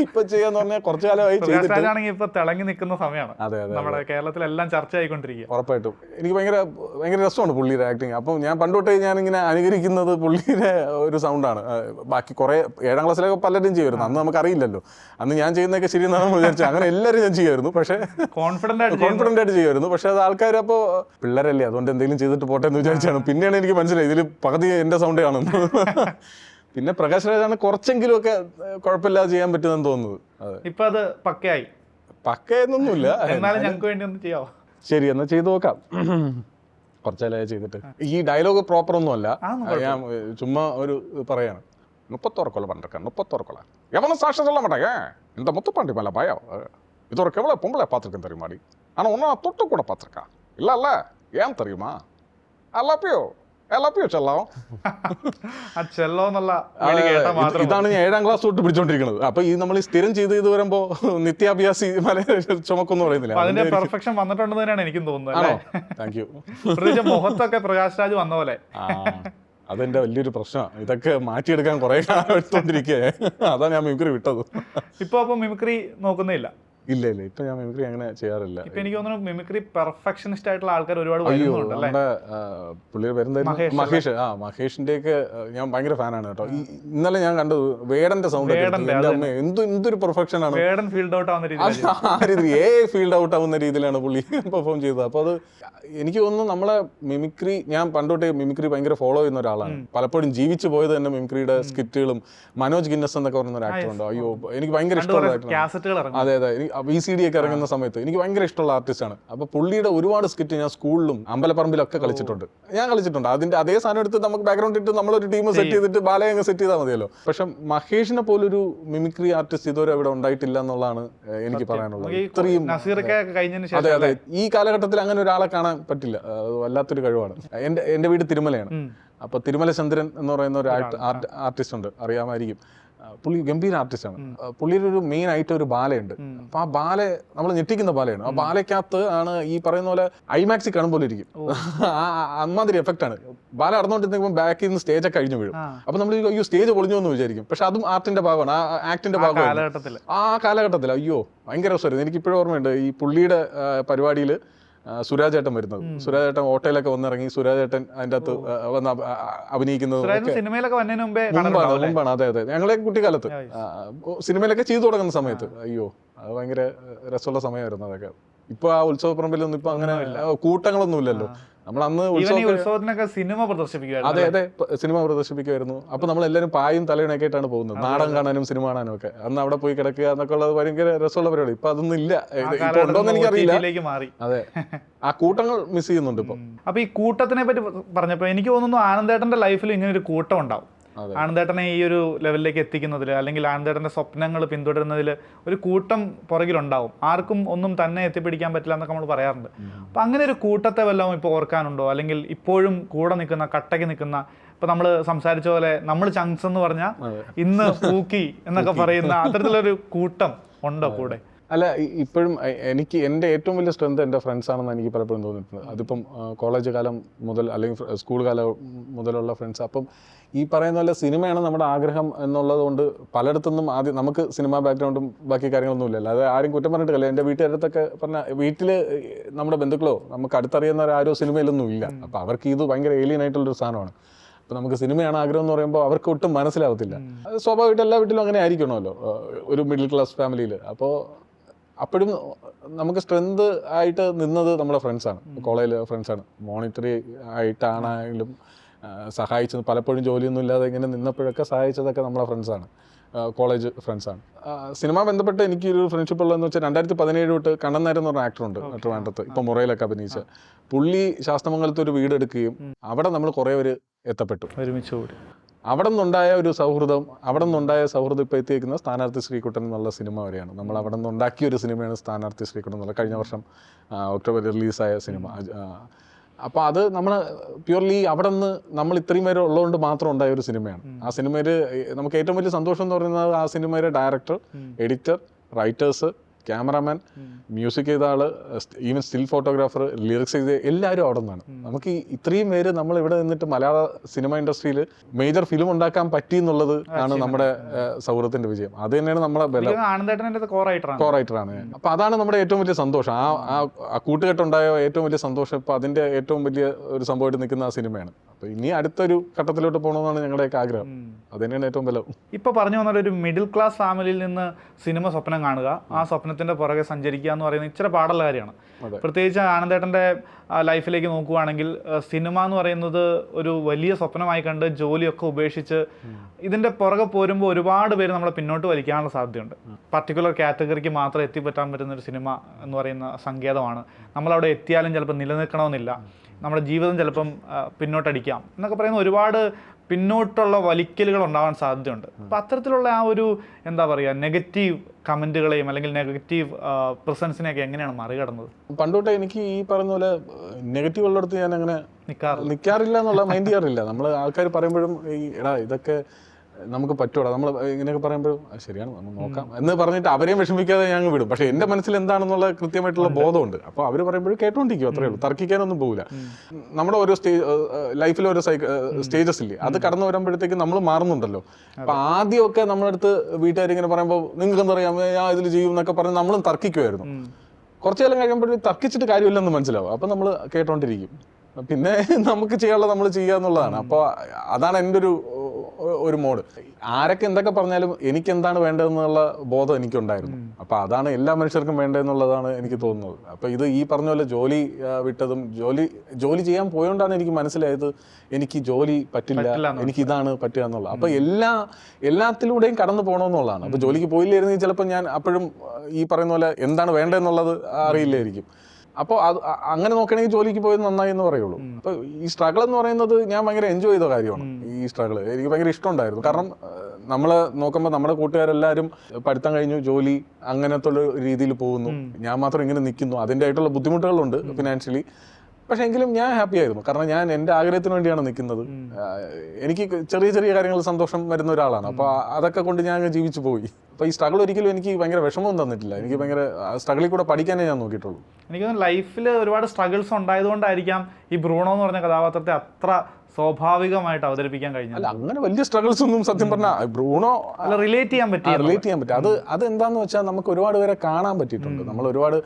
ഇപ്പൊ ചെയ്യാന്ന് പറഞ്ഞാൽ കുറച്ചു കാലമായി പ്രകാശ് ചെയ്തിട്ട്. രാജാണെങ്കിൽ ഇപ്പൊ തിളങ്ങി നിൽക്കുന്ന സമയമാണ്. അതെ അതെ നമ്മുടെ കേരളത്തിലെല്ലാം ചർച്ച ആയിക്കൊണ്ടിരിക്കുക ഉറപ്പായിട്ടും. എനിക്ക് ഭയങ്കര ഭയങ്കര രസമാണ് പുള്ളിയുടെ ആക്ടിങ് അപ്പം ഞാൻ പണ്ടോട്ടേ ഞാൻ ഇങ്ങനെ അനുകരിക്കുന്നത് പുള്ളിയുടെ ഒരു സൗണ്ടാണ് ബാക്കി കുറെ ഏഴാം ക്ലാസ്സിലൊക്കെ പലരും ചെയ്യുമായിരുന്നു. അന്ന് നമുക്ക് അറിയില്ലല്ലോ അന്ന് ഞാൻ ചെയ്യുന്നതൊക്കെ ശരിയെന്നാണ് വിചാരിച്ചു അങ്ങനെ എല്ലാവരും ഞാൻ ചെയ്യുമായിരുന്നു. പക്ഷേ കോൺഫിഡന്റ് ആയിട്ട് കോൺഫിഡന്റ് ആയിട്ട് ചെയ്യുമായിരുന്നു. പക്ഷേ അത് ആൾക്കാർ അപ്പോൾ പിള്ളേരല്ലേ അതുകൊണ്ട് എന്തെങ്കിലും ചെയ്തിട്ട് പോട്ടെ എന്ന് വിചാരിച്ചാണ്. പിന്നെയാണ് എനിക്ക് മനസ്സിലായി ഇതിൽ പകുതി എന്റെ സൗണ്ട് കാണുന്നു പിന്നെ പ്രകാശ് രാജാണ് കുറച്ചെങ്കിലും ഒക്കെ കുഴപ്പമില്ലാതെ ചെയ്യാൻ പറ്റുമെന്ന് തോന്നുന്നത് അതെ ഇപ്പൊ അത് പക്കയായി പക്കയെന്നൊന്നുമില്ല എന്നാലും ഞങ്ങൾക്ക് വേണ്ടി ഒന്ന് ചെയ്യാവോ ശരി എന്നാ ചെയ്തു നോക്കാം കുറച്ചാലേ ചെയ്തിട്ട് ഈ ഡയലോഗ് പ്രോപ്പർ ഒന്നും അല്ല അതൊന്നും ഞാൻ ഏ, ചുമ്മാ ഒരു ഇത് പറയാണ് முப்பத்தோரு கொலை பண்ணிருக்கேன் முப்பத்தோரு கொலை எவனும் சாட்சி சொல்ல மாட்டேங்க இந்த முத்துப்பாண்டி மேல பயம் இது ஒரு எவ்வளோ பொம்பளை பார்த்துருக்கேன் தெரியுமாடி ஆனால் ஒன்றும் நான் தொட்டு கூட பார்த்துருக்கேன் இல்லை இல்லை ஏன் தெரியுமா ஐ ഐ ലവ് യു ചെല്ലാവോ ചെല്ലോ എന്നുള്ള ഇതാണ് ഞാൻ ഏഴാം ക്ലാസ് തൊട്ട് പിടിച്ചോണ്ടിരിക്കുന്നത് അപ്പൊ ഈ നമ്മൾ സ്ഥിരം ചെയ്ത് ഇത് വരുമ്പോ നിത്യാഭ്യാസി ചുമക്കൊന്നും പറയുന്നില്ല അതിന്റെ പെർഫെക്ഷൻ വന്നിട്ടുണ്ടെന്ന് തന്നെയാണ് എനിക്കും തോന്നുന്നത് താങ്ക് യു മുഖത്തൊക്കെ പ്രകാശ് രാജ് വന്ന പോലെ. അതെന്റെ വലിയൊരു പ്രശ്നമാണ്. ഇതൊക്കെ മാറ്റിയെടുക്കാൻ കുറെ കാലം എടുത്തോണ്ടിരിക്കേ. അതാണ് ഞാൻ മിമിക്രി വിട്ടത്. ഇപ്പൊ അപ്പൊ മിമിക്രി നോക്കുന്നില്ല ഇല്ല ഇല്ല. ഇപ്പൊ ഞാൻ മിമിക്രി അങ്ങനെ ചെയ്യാറില്ല. ഇപ്പൊ എനിക്ക് തോന്നുന്നു മിമിക്രി പെർഫെക്ഷനിസ്റ്റ് ആയിട്ടുള്ള ആൾക്കാർ ഒരുപാട് നമ്മുടെ പുള്ളി വരുന്നതായിരുന്നു മഹേഷ് ആ മഹേഷിന്റെ ഒക്കെ ഞാൻ ഭയങ്കര ഫാനാണ് കേട്ടോ. ഇന്നലെ ഞാൻ കണ്ടത് വേടന്റെ സൗണ്ട് എന്ത് എന്തൊരു പെർഫെക്ഷൻ ആണ്. വേടൻ ഫീൽഡ് ഔട്ട് ആവുന്ന രീതി ഏ ഫീൽഡ് ഔട്ട് ആവുന്ന രീതിയിലാണ് പുള്ളി പെർഫോം ചെയ്തത്. അപ്പോൾ അത് എനിക്ക് തോന്നുന്നു നമ്മളെ മിമിക്രി ഞാൻ പണ്ടോട്ടേ മിമിക്രി ഭയങ്കര ഫോളോ ചെയ്യുന്ന ഒരാളാണ്. പലപ്പോഴും ജീവിച്ചു പോയത് തന്നെ മിമിക്രിയുടെ സ്കിറ്റുകളും മനോജ് ഗിന്നസ് എന്നൊക്കെ പറയുന്ന ഒരു ആക്ടർ ഉണ്ടോ. അയ്യോ എനിക്ക് ഭയങ്കര ഇഷ്ടമുള്ള അതെ അതെ. വി സി ഡി ഒക്കെ ഇറങ്ങുന്ന സമയത്ത് എനിക്ക് ഭയങ്കര ഇഷ്ടമുള്ള ആർട്ടിസ്റ്റാണ് അപ്പൊ പുള്ളിയുടെ ഒരുപാട് സ്കിറ്റ് ഞാൻ സ്കൂളിലും അമ്പലപ്പറമ്പിലൊക്കെ കളിച്ചിട്ടുണ്ട്. ഞാൻ കളിച്ചിട്ടുണ്ട്. അതിന്റെ അതേ സാധനം എടുത്ത് നമുക്ക് ബാക്ക്ഗ്രൗണ്ട് ഇട്ട് നമ്മളൊരു ടീം സെറ്റ് ചെയ്തിട്ട് ബാലയെ അങ്ങ് സെറ്റ് ചെയ്താൽ മതിയല്ലോ. പക്ഷെ മഹേഷിനെ പോലൊരു മിമിക്രി ആർട്ടിസ്റ്റ് ഇതുവരെ ഇവിടെ ഉണ്ടായിട്ടില്ല എന്നുള്ളതാണ് എനിക്ക് പറയാനുള്ളത്. ഇത്രയും അതെ അതെ. ഈ കാലഘട്ടത്തിൽ അങ്ങനെ ഒരാളെ കാണാൻ പറ്റില്ല. വല്ലാത്തൊരു കഴിവാണ്. എന്റെ എന്റെ വീട് തിരുമലയാണ്. അപ്പോൾ അപ്പൊ തിരുമല ചന്ദ്രൻ എന്ന് പറയുന്ന ഒരു ആർട്ടിസ്റ്റ് ഉണ്ട്. അറിയാമായിരിക്കും. പുള്ളി ഗംഭീര ആർട്ടിസ്റ്റാണ്. പുള്ളിയുടെ ഒരു മെയിൻ ആയിട്ട് ഒരു ബാലയുണ്ട്. അപ്പൊ ആ ബാല നമ്മൾ ഞെട്ടിക്കുന്ന ബാലയാണ്. ആ ബാലയ്ക്കകത്ത് ആണ് ഈ പറയുന്ന പോലെ ഐമാക്സി കാണുമ്പോൾ ഇരിക്കും. അമ്മാതിരി എഫക്റ്റ് ആണ്. ബാല നടന്നുകൊണ്ടിരിക്കുമ്പോൾ ബാക്കിൽ നിന്ന് സ്റ്റേജ് ഒക്കെ കഴിഞ്ഞു വീഴും. അപ്പൊ നമ്മൾ അയ്യോ സ്റ്റേജ് പൊളിഞ്ഞു എന്ന് വിചാരിക്കും. പക്ഷെ അതും ആർട്ടിന്റെ ഭാഗമാണ്. ആ ആക്ടിന്റെ ഭാഗമാണ്. ആ കാലഘട്ടത്തിൽ അയ്യോ ഭയങ്കര രസമായിരുന്നു. എനിക്ക് ഇപ്പോഴും ഓർമ്മയുണ്ട് ഈ പുള്ളിയുടെ പരിപാടിയിൽ സുരാജേട്ടൻ വരുന്നത്. സുരാജേട്ടൻ ഓട്ടോയിലൊക്കെ വന്നിറങ്ങി സുരാജേട്ടൻ അതിന്റെ അകത്ത് വന്ന് അഭിനയിക്കുന്നത് മുമ്പാണ് മുമ്പാണ്. അതെ അതെ. ഞങ്ങളെ കുട്ടിക്കാലത്ത്. സിനിമയിലൊക്കെ ചെയ്തു തുടങ്ങുന്ന സമയത്ത്. അയ്യോ അത് ഭയങ്കര രസമുള്ള സമയമായിരുന്നു അതൊക്കെ. ഇപ്പൊ ആ ഉത്സവപ്പറമ്പിലൊന്നും ഇപ്പൊ അങ്ങനെ കൂട്ടങ്ങളൊന്നും ഇല്ലല്ലോ നമ്മൾ അന്ന് ഉത്സവം ഉത്സവത്തിനൊക്കെ സിനിമ പ്രദർശിപ്പിക്കുമായിരുന്നു അതെ അതെ സിനിമ പ്രദർശിപ്പിക്കുമായിരുന്നു അപ്പൊ നമ്മൾ എല്ലാവരും പായും തലയിണൊക്കെ ആയിട്ടാണ് പോകുന്നത്. നാടകം കാണാനും സിനിമ കാണാനും ഒക്കെ അന്ന് അവിടെ പോയി കിടക്കുക എന്നൊക്കെ ഉള്ളത് ഭയങ്കര രസമുള്ള പരിപാടി. ഇപ്പൊ അതൊന്നും ഇല്ല. ഉണ്ടോന്ന് എനിക്കറിയില്ല. മാറി. അതെ. ആ കൂട്ടങ്ങൾ മിസ് ചെയ്യുന്നുണ്ട് ഇപ്പൊ. അപ്പൊ ഈ കൂട്ടത്തിനെ പറ്റി പറഞ്ഞപ്പോ എനിക്ക് തോന്നുന്നു ആനന്ദേട്ടന്റെ ലൈഫിൽ ഇങ്ങനെ ഒരു കൂട്ടം ഉണ്ടാവും. ആനന്ദേട്ടനെ ഈ ഒരു ലെവലിലേക്ക് എത്തിക്കുന്നതിൽ അല്ലെങ്കിൽ ആനന്ദേട്ടന്റെ സ്വപ്നങ്ങൾ പിന്തുടരുന്നതിൽ ഒരു കൂട്ടം പുറകിലുണ്ടാവും. ആർക്കും ഒന്നും തന്നെ എത്തിപ്പിടിക്കാൻ പറ്റില്ല എന്നൊക്കെ നമ്മൾ പറയാറുണ്ട്. അപ്പം അങ്ങനെ ഒരു കൂട്ടത്തെ വല്ലതും ഇപ്പോൾ ഓർക്കാനുണ്ടോ? അല്ലെങ്കിൽ ഇപ്പോഴും കൂടെ നിൽക്കുന്ന കട്ടയ്ക്ക് നിൽക്കുന്ന ഇപ്പൊ നമ്മൾ സംസാരിച്ച പോലെ നമ്മൾ ചങ്സ് എന്ന് പറഞ്ഞാൽ. ഇന്ന് പൂക്കി എന്നൊക്കെ പറയുന്ന അത്തരത്തിലൊരു കൂട്ടം ഉണ്ടോ കൂടെ? അല്ല ഇപ്പോഴും എനിക്ക് എന്റെ ഏറ്റവും വലിയ സ്ട്രെങ്ത് എന്റെ ഫ്രണ്ട്സ് ആണെന്ന് എനിക്ക് പലപ്പോഴും തോന്നിയിട്ടുണ്ട് അതിപ്പം കോളേജ് കാലം മുതൽ അല്ലെങ്കിൽ സ്കൂൾ കാലം മുതലുള്ള ഫ്രണ്ട്സ് അപ്പം ഈ പറയുന്ന പോലെ സിനിമയാണ് നമ്മുടെ ആഗ്രഹം എന്നുള്ളത് കൊണ്ട് പലയിടത്തുനിന്നും ആദ്യം നമുക്ക് സിനിമ ബാക്ക്ഗ്രൗണ്ടും ബാക്കി കാര്യങ്ങളൊന്നും ഇല്ലല്ലോ അത് ആരും കുറ്റം പറഞ്ഞിട്ടില്ല. കളി എന്റെ വീട്ടുകാരത്തൊക്കെ പറഞ്ഞ വീട്ടിൽ നമ്മുടെ ബന്ധുക്കളോ നമുക്ക് അടുത്തറിയുന്ന ആരോ സിനിമയിലൊന്നും ഇല്ല. അപ്പോൾ അവർക്ക് ഇത് ഭയങ്കര ഏലിയൻ ആയിട്ടുള്ളൊരു സാധനമാണ്. അപ്പോൾ നമുക്ക് സിനിമയാണ് ആഗ്രഹം എന്ന് പറയുമ്പോൾ അവർക്ക് ഒട്ടും മനസ്സിലാവത്തില്ല. അത് സ്വാഭാവികമായിട്ട് എല്ലാ വീട്ടിലും അങ്ങനെ ആയിരിക്കണമല്ലോ ഒരു മിഡിൽ ക്ലാസ് ഫാമിലിയിൽ അപ്പോൾ അപ്പോഴും നമുക്ക് സ്ട്രെങ്ത് ആയിട്ട് നിന്നത് നമ്മുടെ ഫ്രണ്ട്സാണ് കോളേജിലെ ഫ്രണ്ട്സാണ് മോണിറ്ററി ആയിട്ടാണെങ്കിലും സഹായിച്ചത് പലപ്പോഴും ജോലിയൊന്നും ഇല്ലാതെ ഇങ്ങനെ നിന്നപ്പോഴൊക്കെ സഹായിച്ചതൊക്കെ നമ്മളെ ഫ്രണ്ട്സാണ് കോളേജ് ഫ്രണ്ട്സാണ് സിനിമ ബന്ധപ്പെട്ട് എനിക്ക് ഒരു ഫ്രണ്ട്ഷിപ്പ് ഉള്ളതെന്ന് വെച്ചാൽ രണ്ടായിരത്തി പതിനേഴ് തൊട്ട് കണ്ണൻ നായർ എന്ന് പറഞ്ഞ ആക്ടറുണ്ട് ട്രിവാൻഡ്രത്ത്. ഇപ്പം മുറയിലൊക്കെ അഭിനയിച്ച. പുള്ളി ശാസ്ത്രമംഗലത്ത് ഒരു വീട് എടുക്കുകയും അവിടെ നമ്മൾ കുറേ പേര് എത്തപ്പെട്ടു. ഒരുമിച്ച് കൂടി. അവിടെ നിന്നുണ്ടായ ഒരു സൗഹൃദം അവിടെ നിന്നുണ്ടായ സൗഹൃദം ഇപ്പോൾ എത്തിയിരിക്കുന്ന സ്ഥാനാർത്ഥി ശ്രീകുട്ടൻ എന്നുള്ള സിനിമ വരെയാണ്. നമ്മൾ അവിടെ നിന്നുണ്ടാക്കിയ ഒരു സിനിമയാണ് സ്ഥാനാർത്ഥി ശ്രീകുട്ടൻ എന്നുള്ള കഴിഞ്ഞ വർഷം ഒക്ടോബർ റിലീസായ സിനിമ. അപ്പോൾ അത് നമ്മൾ പ്യുവർലി അവിടെ നിന്ന് നമ്മൾ ഇത്രയും പേര് ഉള്ളതുകൊണ്ട് മാത്രം ഉണ്ടായ ഒരു സിനിമയാണ്. ആ സിനിമയിൽ നമുക്ക് ഏറ്റവും വലിയ സന്തോഷം എന്ന് പറയുന്നത് ആ സിനിമയിലെ director editor writers cameraman music ചെയ്ത ആൾ ഈവൻ സ്റ്റിൽ ഫോട്ടോഗ്രാഫർ ലിറിക്സ് ചെയ്ത എല്ലാവരും അവിടെ നിന്നാണ്. നമുക്ക് ഇത്രയും പേര് നമ്മൾ ഇവിടെ നിന്നിട്ട് മലയാള സിനിമ ഇൻഡസ്ട്രിയിൽ മേജർ ഫിലിം ഉണ്ടാക്കാൻ പറ്റി എന്നുള്ളത് ആണ് നമ്മുടെ സൗഹൃദത്തിന്റെ വിജയം. അത് തന്നെയാണ് നമ്മളെ ബലം. ആനന്ദേട്ടന്റെ കോ റൈറ്ററാണ് കോ റൈറ്ററാണ് അപ്പൊ അതാണ് നമ്മുടെ ഏറ്റവും വലിയ സന്തോഷം. ആ ആ കൂട്ടുകെട്ടുണ്ടായ ഏറ്റവും വലിയ സന്തോഷം ഇപ്പൊ അതിന്റെ ഏറ്റവും വലിയ ഒരു സംഭവമായിട്ട് നിൽക്കുന്ന ആ സിനിമയാണ്. അപ്പൊ ഇനി അടുത്തൊരു ഘട്ടത്തിലോട്ട് പോകണമെന്നാണ് ഞങ്ങളുടെയൊക്കെ ആഗ്രഹം. അത് തന്നെയാണ് ഏറ്റവും ബലം. ഇപ്പൊ പറഞ്ഞു വന്നാൽ ഒരു മിഡിൽ ക്ലാസ് ഫാമിലിയിൽ നിന്ന് സിനിമ സ്വപ്നം കാണുക. ആ സ്വപ്നത്തിന്റെ പുറകെ സഞ്ചരിക്കുക എന്ന് പറയുന്നത് ഇച്ചിരി പാടുള്ള കാര്യമാണ്. പ്രത്യേകിച്ച് ആനന്ദേട്ടന്റെ ലൈഫിലേക്ക് നോക്കുകയാണെങ്കിൽ സിനിമ എന്ന് പറയുന്നത് ഒരു വലിയ സ്വപ്നമായി കണ്ട് ജോലിയൊക്കെ ഉപേക്ഷിച്ച് ഇതിന്റെ പുറകെ പോരുമ്പോൾ ഒരുപാട് പേര് നമ്മളെ പിന്നോട്ട് വലിക്കാനുള്ള സാധ്യതയുണ്ട്. പർട്ടിക്കുലർ കാറ്റഗറിക്ക് മാത്രം എത്തിപ്പറ്റാൻ പറ്റുന്ന ഒരു സിനിമ എന്ന് പറയുന്ന സങ്കേതമാണ്. നമ്മളവിടെ എത്തിയാലും ചിലപ്പോൾ നിലനിൽക്കണമെന്നില്ല. നമ്മുടെ ജീവിതം ചിലപ്പം പിന്നോട്ടടിക്കാം എന്നൊക്കെ പറയുന്ന ഒരുപാട് പിന്നോട്ടുള്ള വലിക്കലുകൾ ഉണ്ടാവാൻ സാധ്യതയുണ്ട്. അപ്പം അത്തരത്തിലുള്ള ആ ഒരു എന്താ പറയുക നെഗറ്റീവ് കമന്റുകളെയും അല്ലെങ്കിൽ നെഗറ്റീവ് പ്രസൻസിനെയൊക്കെ എങ്ങനെയാണ് മറികടന്നത്? പണ്ടോട്ടെ എനിക്ക് ഈ പറഞ്ഞ പോലെ നെഗറ്റീവ് ഉള്ളിടത്ത് ഞാൻ അങ്ങനെ നിൽക്കാറ് നിൽക്കാറില്ല എന്നുള്ള മൈൻഡ് ചെയ്യാറില്ല. നമ്മൾ ആൾക്കാർ പറയുമ്പോഴും ഈ എടാ ഇതൊക്കെ നമുക്ക് പറ്റൂടാ. നമ്മൾ ഇങ്ങനെയൊക്കെ പറയുമ്പോൾ "ആ, ശരിയാണ് നമ്മൾ നോക്കാം. എന്ന് പറഞ്ഞിട്ട് അവരെയും വിഷമിക്കാതെ ഞാൻ വിടും. പക്ഷെ എന്റെ മനസ്സിൽ എന്താണെന്നുള്ള കൃത്യമായിട്ടുള്ള ബോധമുണ്ട്. അപ്പോൾ അവർ പറയുമ്പോഴും കേട്ടോണ്ടിരിക്കും അത്രേ ഉള്ളൂ. തർക്കിക്കാനൊന്നും പോകില്ല നമ്മുടെ ഓരോ സ്റ്റേജ് ലൈഫിൽ ഓരോ സ്റ്റേജസ് ഇല്ലേ? അത് കടന്നു വരുമ്പോഴത്തേക്ക് നമ്മൾ മാറുന്നുണ്ടല്ലോ. അപ്പൊ ആദ്യമൊക്കെ നമ്മളടുത്ത് വീട്ടുകാർ ഇങ്ങനെ പറയുമ്പോൾ നിങ്ങൾക്ക് എന്തറിയാം ഞാൻ ഇതിൽ ചെയ്യും എന്നൊക്കെ പറഞ്ഞ് നമ്മളും തർക്കിക്കുമായിരുന്നു കുറച്ചു കാലം കഴിയുമ്പോഴേ തർക്കിച്ചിട്ട് കാര്യമില്ലെന്ന് മനസ്സിലാവും. അപ്പം നമ്മൾ കേട്ടോണ്ടിരിക്കും. പിന്നെ നമുക്ക് ചെയ്യാനുള്ളത് നമ്മൾ ചെയ്യുക എന്നുള്ളതാണ് അപ്പോൾ അതാണ് എന്റെ ഒരു ഒരു മോഡ്. ആരൊക്കെ എന്തൊക്കെ പറഞ്ഞാലും എനിക്ക് എന്താണ് വേണ്ടതെന്നുള്ള ബോധം എനിക്കുണ്ടായിരുന്നു. അപ്പോൾ അതാണ് എല്ലാ മനുഷ്യർക്കും വേണ്ടതെന്നുള്ളതാണ് എനിക്ക് തോന്നുന്നത്. അപ്പോൾ ഇത് ഈ പറഞ്ഞ പോലെ ജോലി വിട്ടതും ജോലി ജോലി ചെയ്യാൻ പോയോണ്ടാണ് എനിക്ക് മനസ്സിലായത് എനിക്ക് ജോലി പറ്റില്ല എനിക്ക് ഇതാണ് പറ്റുക എന്നുള്ളത്. അപ്പോൾ എല്ലാ എല്ലാത്തിലൂടെയും കടന്നു പോകണമെന്നുള്ളതാണ് അപ്പോൾ ജോലിക്ക് പോയില്ലായിരുന്നെങ്കിൽ ചിലപ്പോൾ ഞാൻ അപ്പോഴും ഈ പറയുന്ന പോലെ എന്താണ് വേണ്ടതെന്നുള്ളത് അറിയില്ലായിരിക്കും. അപ്പോൾ അത് അങ്ങനെ നോക്കുകയാണെങ്കിൽ ജോലിക്ക് പോയത് നന്നായി എന്ന് പറയുള്ളൂ. അപ്പോൾ ഈ സ്ട്രഗിൾ എന്ന് പറയുന്നത് ഞാൻ ഭയങ്കര എൻജോയ് ചെയ്ത കാര്യമാണ് ഈ സ്ട്രഗിൾ എനിക്ക് ഭയങ്കര ഇഷ്ടമുണ്ടായിരുന്നു. കാരണം നമ്മൾ നോക്കുമ്പോൾ നമ്മുടെ കൂട്ടുകാരെല്ലാവരും പഠിത്തം കഴിഞ്ഞു ജോലി അങ്ങനത്തെ ഒരു രീതിയിൽ പോകുന്നു. ഞാൻ മാത്രം ഇങ്ങനെ നിൽക്കുന്നു. അതിന്റെ ആയിട്ടുള്ള ബുദ്ധിമുട്ടുകളുണ്ട് ഫിനാൻഷ്യലി പക്ഷെ എങ്കിലും ഞാൻ ഹാപ്പി ആയിരുന്നു. കാരണം ഞാൻ എന്റെ ആഗ്രഹത്തിന് വേണ്ടിയാണ് നിൽക്കുന്നത്. എനിക്ക് ചെറിയ ചെറിയ കാര്യങ്ങൾ സന്തോഷം വരുന്ന ഒരാളാണ്. അപ്പോൾ അതൊക്കെ കൊണ്ട് ഞാൻ ജീവിച്ചു പോയി. അപ്പോൾ ഈ സ്ട്രഗിൾ ഒരിക്കലും എനിക്ക് ഭയങ്കര വിഷമവും തന്നിട്ടില്ല. എനിക്ക് ഭയങ്കര സ്ട്രഗിളിൽ കൂടെ പഠിക്കാനേ ഞാൻ നോക്കിയിട്ടുള്ളൂ. എനിക്ക് ലൈഫിൽ ഒരുപാട് സ്ട്രഗിൾസ് ഉണ്ടായതുകൊണ്ടായിരിക്കാം ഈ ബ്രൂണോ എന്ന് പറഞ്ഞ കഥാപാത്രത്തെ അത്ര സ്വാഭാവികമായിട്ട് അവതരിപ്പിക്കാൻ കഴിഞ്ഞു അല്ല അങ്ങനെ വലിയ സ്ട്രഗിൾസ് ഒന്നും സത്യം പറഞ്ഞാൽ ബ്രൂണോ അല്ല റിലേറ്റ് ചെയ്യാൻ പറ്റി റിലേറ്റ് ചെയ്യാൻ പറ്റും. അത് അത് എന്താന്ന് വെച്ചാൽ നമുക്ക് ഒരുപാട് പേരെ കാണാൻ പറ്റിയിട്ടുണ്ട്. നമ്മൾ ഒരുപാട്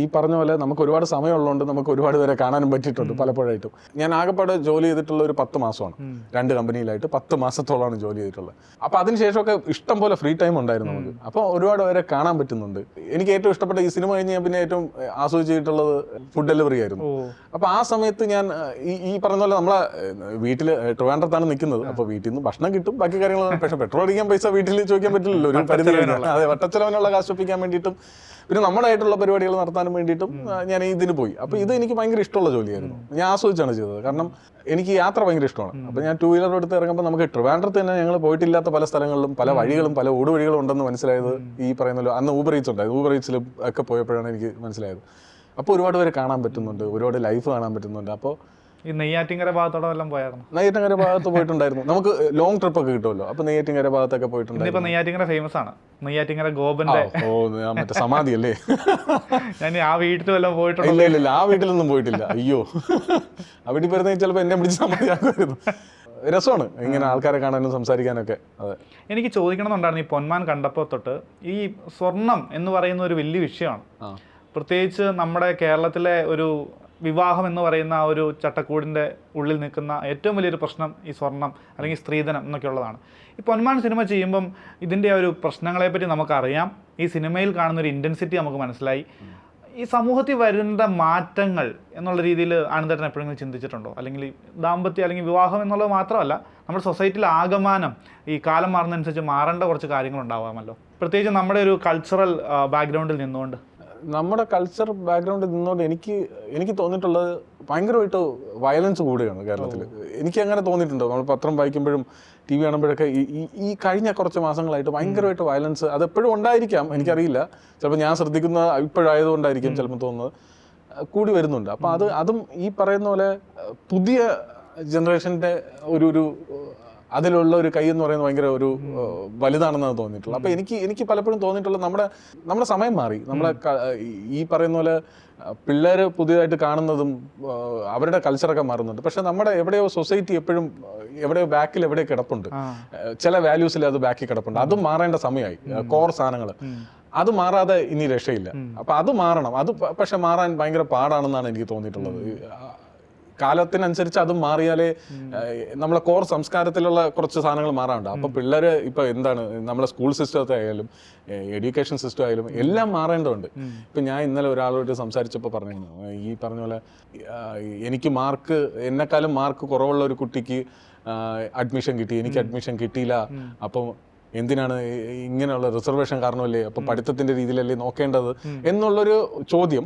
ഈ പറഞ്ഞ പോലെ നമുക്ക് ഒരുപാട് സമയമുള്ളതുകൊണ്ട് നമുക്ക് ഒരുപാട് പേരെ കാണാനും പറ്റിയിട്ടുണ്ട് പലപ്പോഴായിട്ടും. ഞാൻ ആകെപ്പാട് ജോലി ചെയ്തിട്ടുള്ള ഒരു പത്ത് മാസമാണ്. രണ്ട് കമ്പനിയിലായിട്ട് പത്ത് മാസത്തോളമാണ് ജോലി ചെയ്തിട്ടുള്ളത്. അപ്പോൾ അതിനുശേഷമൊക്കെ ഇഷ്ടം പോലെ ഫ്രീ ടൈം ഉണ്ടായിരുന്നു നമുക്ക്. അപ്പോൾ ഒരുപാട് പേരെ കാണാൻ പറ്റുന്നുണ്ട്. എനിക്ക് ഏറ്റവും ഇഷ്ടപ്പെട്ട ഈ സിനിമ കഴിഞ്ഞ് പിന്നെ ഏറ്റവും ആസ്വദിച്ചിട്ടുള്ളത് ഫുഡ് ഡെലിവറി ആയിരുന്നു. അപ്പൊ അപ്പോൾ ആ സമയത്ത് ഞാൻ ഈ ഈ പറഞ്ഞ പോലെ നമ്മളെ വീട്ടിൽ ട്രിവാൻഡ്രത്താണ് നിൽക്കുന്നത് അപ്പോൾ വീട്ടിൽ നിന്ന് ഭക്ഷണം കിട്ടും. ബാക്കി കാര്യങ്ങൾ പക്ഷേ പെട്രോൾ അടിക്കാൻ പൈസ വീട്ടിൽ ചോദിക്കാൻ പറ്റില്ലല്ലോ. ഒരു പരിധി അതെ വട്ടച്ചെലവിനുള്ള കാശ് ഒപ്പിക്കാൻ വേണ്ടിയിട്ടും പിന്നെ നമ്മുടെ ആയിട്ടുള്ള പരിപാടികൾ നടത്താനും വേണ്ടിയിട്ടും ഞാൻ ഇതിന് പോയി. അപ്പോൾ ഇത് എനിക്ക് ഭയങ്കര ഇഷ്ടമുള്ള ജോലിയായിരുന്നു. ഞാൻ ആസ്വദിച്ചാണ് ചെയ്തത്. കാരണം എനിക്ക് യാത്ര ഭയങ്കര ഇഷ്ടമാണ്. അപ്പോൾ ഞാൻ ടൂ വീലർ എടുത്ത് ഇറങ്ങുമ്പോൾ നമുക്ക് ട്രിവാൻഡ്രത്ത് തന്നെ ഞങ്ങൾ പോയിട്ടില്ലാത്ത പല സ്ഥലങ്ങളിലും പല വഴികളും പല ഓടുവഴികളും ഉണ്ടെന്ന് മനസ്സിലായത് ഈ പറയുന്നല്ലോ അന്ന് ഊബർ ഈറ്റ്സ് ഉണ്ടായത് ഊബർ ഈറ്റ്സിലും ഒക്കെ പോയപ്പോഴാണ് എനിക്ക് മനസ്സിലായത്. അപ്പോൾ ഒരുപാട് പേരെ കാണാൻ പറ്റുന്നുണ്ട്. ഒരുപാട് ലൈഫ് കാണാൻ പറ്റുന്നുണ്ട്. അപ്പോൾ ഈ നെയ്യാറ്റിങ്കര ഭാഗത്തോടെ വല്ലതും പോയായിരുന്നു? നെയ്യാറ്റിങ്കര ഭാഗത്ത് പോയിട്ടുണ്ടായിരുന്നു. നമുക്ക് ലോങ് ട്രിപ്പ് ഒക്കെ കിട്ടുമല്ലോ. അപ്പൊ നെയ്യാറ്റിങ്കര ഭാഗത്തൊക്കെ പോയിട്ടുണ്ട് ഇപ്പൊ നെയ്യാറ്റിങ്കര ഫേമസ് ആണ്. നെയ്യാറ്റിങ്കര ഗോപന്റെ ഓ മറ്റേ സമാധി അല്ലേ? ഞാൻ ആ വീട്ടിൽ വല്ലതും പോയിട്ടുണ്ടോ? ഇല്ല ഇല്ല ആ വീട്ടിലൊന്നും പോയിട്ടില്ല. അയ്യോ. അവിടെ ചിലപ്പോ ചിലപ്പോൾ എന്നെ പിടിച്ച് സമാധിയാക്കുമായിരുന്നു. രസമാണ് ഇങ്ങനെ ആൾക്കാരെ കാണാനും സംസാരിക്കാനൊക്കെ. അതെ. എനിക്ക് ചോദിക്കണമെന്നുണ്ടായിരുന്നു ഈ പൊന്മാൻ കണ്ടപ്പോൾ തൊട്ട്. ഈ സ്വർണം എന്ന് പറയുന്ന ഒരു വലിയ വിഷയമാണ്. പ്രത്യേകിച്ച് നമ്മുടെ കേരളത്തിലെ ഒരു വിവാഹം എന്ന് പറയുന്ന ആ ഒരു ചട്ടക്കൂടിന്റെ ഉള്ളിൽ നിൽക്കുന്ന ഏറ്റവും വലിയൊരു പ്രശ്നം ഈ സ്വർണം അല്ലെങ്കിൽ സ്ത്രീധനം എന്നൊക്കെ ഉള്ളതാണ് ഈ പൊന്മാൻ സിനിമ ചെയ്യുമ്പം ഇതിന്റെ ഒരു പ്രശ്നങ്ങളെപ്പറ്റി നമുക്കറിയാം. ഈ സിനിമയിൽ കാണുന്ന ഒരു ഇന്റൻസിറ്റി നമുക്ക് മനസ്സിലായി. ഈ സമൂഹത്തിൽ വരുന്ന മാറ്റങ്ങൾ എന്നുള്ള രീതിയിൽ ആനന്ദൻ എപ്പോഴെങ്കിലും ചിന്തിച്ചിട്ടുണ്ടോ? അല്ലെങ്കിൽ ദാമ്പത്യം അല്ലെങ്കിൽ വിവാഹം എന്നുള്ളത് മാത്രമല്ല നമ്മുടെ സൊസൈറ്റിയിൽ ആകമാനം ഈ കാലം മാറുന്നതനുസരിച്ച് മാറേണ്ട കുറച്ച് കാര്യങ്ങളുണ്ടാവാമല്ലോ പ്രത്യേകിച്ച് നമ്മുടെ ഒരു കൾച്ചറൽ ബാക്ക്ഗ്രൗണ്ടിൽ നിന്നുകൊണ്ട്. നമ്മുടെ കൾച്ചർ ബാക്ക്ഗ്രൗണ്ടിൽ നിന്നുകൊണ്ട് എനിക്ക് എനിക്ക് തോന്നിയിട്ടുള്ളത് ഭയങ്കരമായിട്ട് വയലൻസ് കൂടുകയാണ് കേരളത്തിൽ എനിക്ക് അങ്ങനെ തോന്നിയിട്ടുണ്ട്? നമ്മൾ പത്രം വായിക്കുമ്പോഴും ടി വി കാണുമ്പോഴൊക്കെ ഈ ഈ- കഴിഞ്ഞ കുറച്ച് മാസങ്ങളായിട്ട് ഭയങ്കരമായിട്ട് വയലൻസ് അത് എപ്പോഴും ഉണ്ടായിരിക്കാം എനിക്കറിയില്ല. ചിലപ്പോൾ ഞാൻ ശ്രദ്ധിക്കുന്ന ഇപ്പോഴായതുകൊണ്ടായിരിക്കും ചിലപ്പോൾ തോന്നുന്നത്. കൂടി വരുന്നുണ്ട്. അപ്പോൾ അത് അതും ഈ പറയുന്ന പോലെ പുതിയ ജനറേഷന്റെ ഒരു ഒരു അതിലുള്ള ഒരു കൈ എന്ന് പറയുന്നത് ഭയങ്കര ഒരു വലുതാണെന്ന് വലുതാണെന്നാണ് തോന്നിയിട്ടുള്ളത്. അപ്പോൾ എനിക്ക് എനിക്ക് പലപ്പോഴും തോന്നിയിട്ടുള്ളത് നമ്മുടെ നമ്മുടെ സമയം മാറി. നമ്മുടെ ഈ- പറയുന്ന പോലെ പിള്ളേർ പുതിയതായിട്ട് കാണുന്നതും അവരുടെ കൾച്ചറൊക്കെ മാറുന്നുണ്ട്. പക്ഷെ നമ്മുടെ എവിടെയോ സൊസൈറ്റി എപ്പോഴും എവിടെയോ ബാക്കിൽ എവിടെയോ കിടപ്പുണ്ട്. ചില വാല്യൂസിൽ അത് ബാക്കിൽ കിടപ്പുണ്ട്. അതും മാറേണ്ട സമയമായി. കോർ സാധനങ്ങൾ അത് മാറാതെ ഇനി രക്ഷയില്ല. അപ്പൊ അത് മാറണം. അത് പക്ഷെ മാറാൻ ഭയങ്കര പാടാണെന്നാണ് എനിക്ക് തോന്നിയിട്ടുള്ളത്. കാലത്തിനനുസരിച്ച് അത് മാറിയാലേ നമ്മളെ കോർ സംസ്കാരത്തിലുള്ള കുറച്ച് സാധനങ്ങൾ മാറാണ്ട് അപ്പൊ പിള്ളേര് ഇപ്പൊ എന്താണ് നമ്മളെ സ്കൂൾ സിസ്റ്റത്തെ ആയാലും എഡ്യൂക്കേഷൻ സിസ്റ്റം ആയാലും എല്ലാം മാറേണ്ടതുണ്ട്. ഇപ്പൊ ഞാൻ ഇന്നലെ ഒരാളോട് സംസാരിച്ചപ്പോൾ പറഞ്ഞിരുന്നു. ഈ പറഞ്ഞ പോലെ എനിക്ക് മാർക്ക് എന്നെക്കാളും മാർക്ക് കുറവുള്ള ഒരു കുട്ടിക്ക് അഡ്മിഷൻ കിട്ടി. എനിക്ക് അഡ്മിഷൻ കിട്ടിയില്ല. അപ്പം എന്തിനാണ് ഇങ്ങനെയുള്ള റിസർവേഷൻ കാരണമല്ലേ? അപ്പൊ പഠിത്തത്തിന്റെ രീതിയിലല്ലേ നോക്കേണ്ടത് എന്നുള്ളൊരു ചോദ്യം.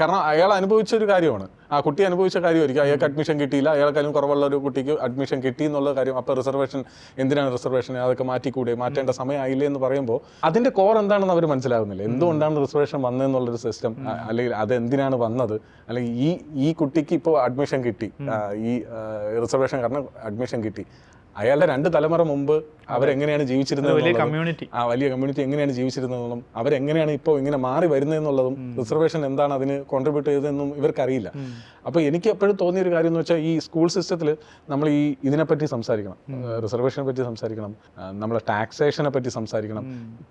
കാരണം അയാൾ അനുഭവിച്ച ഒരു കാര്യമാണ്. ആ കുട്ടി അനുഭവിച്ച കാര്യമായിരിക്കും. അയാൾക്ക് അഡ്മിഷൻ കിട്ടിയില്ല. അയാൾക്കാലും കുറവുള്ള ഒരു കുട്ടിക്ക് അഡ്മിഷൻ കിട്ടി എന്നുള്ള കാര്യം. അപ്പൊ റിസർവേഷൻ എന്തിനാണ് റിസർവേഷൻ അതൊക്കെ മാറ്റിക്കൂടെ? മാറ്റേണ്ട സമയമായില്ലേ എന്ന് പറയുമ്പോൾ അതിന്റെ കോർ എന്താണെന്ന് അവർ മനസ്സിലാകുന്നില്ല എന്തുകൊണ്ടാണ് റിസർവേഷൻ വന്നതെന്നുള്ളൊരു സിസ്റ്റം അല്ലെങ്കിൽ അത് എന്തിനാണ് വന്നത്? അല്ലെങ്കിൽ ഈ ഈ കുട്ടിക്ക് ഇപ്പോൾ അഡ്മിഷൻ കിട്ടി. ഈ റിസർവേഷൻ കാരണം അഡ്മിഷൻ കിട്ടി. അയാളുടെ രണ്ട് തലമുറ മുമ്പ് അവരെങ്ങനെയാണ് ജീവിച്ചിരുന്നത് വലിയ കമ്മ്യൂണിറ്റി ആ വലിയ കമ്മ്യൂണിറ്റി എങ്ങനെയാണ് ജീവിച്ചിരുന്നതെന്നും അവരെങ്ങനെയാണ് ഇപ്പോൾ ഇങ്ങനെ മാറി വരുന്നതെന്നുള്ളതും റിസർവേഷൻ എന്താണ് അതിന് കോൺട്രിബ്യൂട്ട് ചെയ്തതെന്നും ഇവർക്കറിയില്ല. അപ്പോൾ എനിക്ക് എപ്പോഴും തോന്നിയ ഒരു കാര്യം എന്ന് വെച്ചാൽ ഈ സ്കൂൾ സിസ്റ്റത്തിൽ നമ്മൾ ഈ ഇതിനെപ്പറ്റി സംസാരിക്കണം. റിസർവേഷനെ പറ്റി സംസാരിക്കണം. നമ്മളെ ടാക്സേഷനെ പറ്റി സംസാരിക്കണം.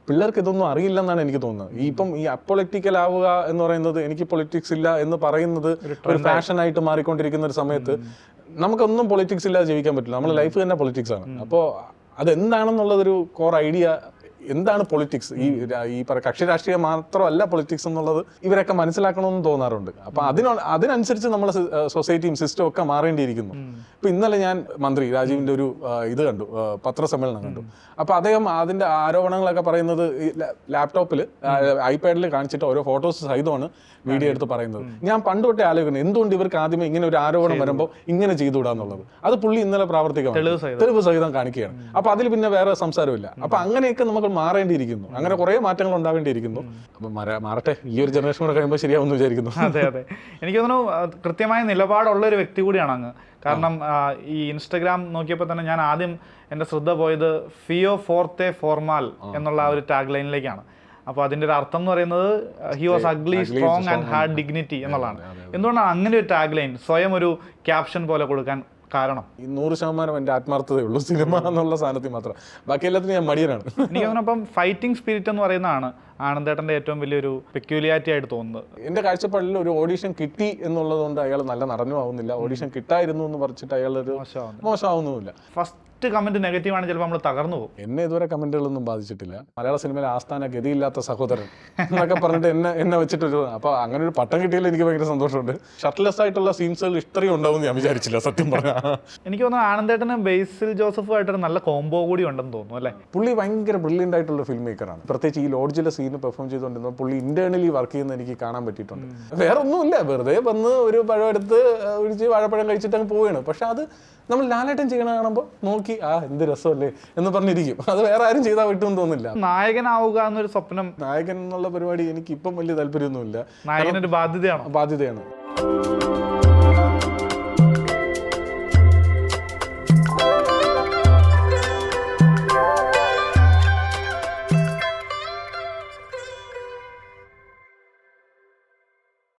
പിള്ളേർക്ക് ഇതൊന്നും അറിയില്ലെന്നാണ് എനിക്ക് തോന്നുന്നത്. ഈ ഇപ്പം ഈ അപ്പൊളിറ്റിക്കൽ ആവുക എന്ന് പറയുന്നത് എനിക്ക് പൊളിറ്റിക്സ് ഇല്ല എന്ന് പറയുന്നത് ഒരു ഫാഷനായിട്ട് മാറിക്കൊണ്ടിരിക്കുന്ന ഒരു സമയത്ത് നമുക്കൊന്നും പൊളിറ്റിക്സ് ഇല്ലാതെ ജീവിക്കാൻ പറ്റില്ല. നമ്മുടെ ലൈഫ് തന്നെ പൊളിറ്റിക്സ് ആണ്. അപ്പോൾ അതെന്താണെന്നുള്ളതൊരു കോർ ഐഡിയ എന്താണ് പൊളിറ്റിക്സ് ഈ ഈ പറ കക്ഷി രാഷ്ട്രീയം മാത്രമല്ല പൊളിറ്റിക്സ് എന്നുള്ളത് ഇവരൊക്കെ മനസ്സിലാക്കണമെന്ന് തോന്നാറുണ്ട്. അപ്പൊ അതിനോ അതിനനുസരിച്ച് നമ്മുടെ സൊസൈറ്റിയും സിസ്റ്റവും ഒക്കെ മാറേണ്ടിയിരിക്കുന്നു. ഇപ്പൊ ഇന്നലെ ഞാൻ മന്ത്രി രാജീവിന്റെ ഒരു ഇത് കണ്ടു പത്രസമ്മേളനം കണ്ടു. അപ്പൊ അദ്ദേഹം അതിന്റെ ആരോപണങ്ങളൊക്കെ പറയുന്നത് ലാപ്ടോപ്പിൽ ഐപാഡിൽ കാണിച്ചിട്ട് ഓരോ ഫോട്ടോസ് സഹിതമാണ് മീഡിയ എടുത്ത് പറയുന്നത്. ഞാൻ പണ്ട് തൊട്ടേ ആലോചിക്കുന്നത് എന്തുകൊണ്ട് ഇവർക്ക് ആദ്യമേ ഇങ്ങനെ ഒരു ആരോപണം വരുമ്പോൾ ഇങ്ങനെ ചെയ്തുകൂടാന്നുള്ളത് അത് പുള്ളി ഇന്നലെ പ്രാവർത്തികമാണ് തെളിവ് സഹിതം. തെളിവ് സഹിതം കാണിക്കുകയാണ്. അപ്പൊ അതിൽ പിന്നെ വേറെ സംസാരമില്ല. അപ്പൊ അങ്ങനെയൊക്കെ നമുക്ക് മാറേണ്ടിയിരിക്കുന്നു. അങ്ങനെ കുറെ മാറ്റങ്ങൾ ഉണ്ടാവേണ്ടിയിരിക്കുന്നു. അപ്പം മാറട്ടെ. ഈ ഒരു ജനറേഷൻ കൂടെ കഴിയുമ്പോൾ ശരിയാവുമെന്ന് വിചാരിക്കുന്നു. അതെ അതെ. എനിക്ക് തോന്നുന്നു കൃത്യമായ നിലപാടുള്ള ഒരു വ്യക്തി കൂടിയാണ് അങ്ങ്. കാരണം ഈ ഇൻസ്റ്റഗ്രാം നോക്കിയപ്പോൾ തന്നെ ഞാൻ ആദ്യം എന്റെ ശ്രദ്ധ പോയത് ഫിയോ ഫോർത്തെ ഫോർമാൽ എന്നുള്ള ആ ഒരു ടാഗ് ലൈനിലേക്കാണ് അപ്പോൾ അതിന്റെ ഒരു അർത്ഥം എന്ന് പറയുന്നത് he was ugly strong and hard dignity എന്നുള്ളതാണ്. എന്തുകൊണ്ടാണ് അങ്ങനെ ഒരു ടാഗ് ലൈൻ സ്വയം ഒരു ക്യാപ്ഷൻ പോലെ കൊടുക്കാൻ കാരണം? ഈ നൂറ് ശതമാനം എന്റെ ആത്മാർത്ഥതയുള്ളൂ സിനിമ എന്നുള്ള സാധനത്തിൽ മാത്രം. ബാക്കി എല്ലാത്തിനും ഞാൻ മടിയനാണ്. എനിക്ക് തോന്നുന്നു ഫൈറ്റിംഗ് സ്പിരിറ്റ് എന്ന് പറയുന്നതാണ്. ആനന്ദേട്ടന്റെ ഏറ്റവും വലിയൊരു പെക്യൂലിയാരിറ്റി ആയിട്ട് തോന്നുന്നത്. എന്റെ കാഴ്ചപ്പാടിൽ ഒരു ഓഡീഷൻ കിട്ടി എന്നുള്ളതുകൊണ്ട് അയാൾ നല്ല നടനും ആവുന്നില്ല ഓഡീഷൻ കിട്ടായിരുന്നു എന്ന് പറഞ്ഞിട്ട് അയാൾ ഒരു മോശമാവുന്നു മോശമാവുന്നുമില്ല. ഫസ്റ്റ് കമന്റ് നെഗറ്റീവ് ആണ് ചിലപ്പോൾ നമ്മൾ തകർന്നു പോകും. എന്നെ ഇതുവരെ കമന്റുകളൊന്നും ബാധിച്ചിട്ടില്ല. മലയാള സിനിമയിലെ ആസ്ഥാന ഗതിയില്ലാത്ത സഹോദരൻ എന്നൊക്കെ പറഞ്ഞിട്ട് എന്നെ എന്നെ വെച്ചിട്ട് ഒരു അപ്പൊ അങ്ങനെ ഒരു പട്ടം കിട്ടിയതിൽ എനിക്ക് ഭയങ്കര സന്തോഷമുണ്ട്. ഷർട്ട്ലെസ് ആയിട്ടുള്ള സീൻസുകൾ ഇത്രയും ഉണ്ടാവും ഞാൻ വിചാരിച്ചില്ല സത്യം പറഞ്ഞ. എനിക്ക് തോന്നുന്നു ആനന്ദേട്ടന് ബേസിൽ ജോസഫുമായിട്ടൊരു നല്ല കോംബോ കൂടി ഉണ്ടെന്ന് തോന്നുന്നു അല്ലേ? പുള്ളി ഭയങ്കര ബ്രില്യന്റ് ആയിട്ടുള്ള ഫിലിം മേക്കറാണ് പ്രത്യേകിച്ച് ഈ ലോഡ്ജിലെ സീന് പെർഫോം ചെയ്തുകൊണ്ടിരുന്ന പുള്ളി ഇന്റേണലി വർക്ക് ചെയ്യുന്ന എനിക്ക് കാണാൻ പറ്റിയിട്ടുണ്ട്. വേറെ ഒന്നുമില്ല വെറുതെ വന്ന് ഒരു പഴം എടുത്ത് ഒഴിച്ച് വാഴപ്പഴം കഴിച്ചിട്ട് അങ്ങ് പോവുകയാണ്. പക്ഷെ അത് നമ്മൾ ലാലേട്ടൻ ചെയ്യണ കാണുമ്പോൾ നോക്കി ആ എന്ത് രസമല്ലേ? എന്ന് പറഞ്ഞിരിക്കും. അത് വേറെ ആരും ചെയ്താൽ വിട്ടു തോന്നില്ല നായകനാവുക എന്നൊരു സ്വപ്നം. നായകൻ എന്നുള്ള പരിപാടി എനിക്ക് ഇപ്പം വലിയ താല്പര്യമൊന്നുമില്ല. നായകനൊരു ഒരു ബാധ്യതയാണ്.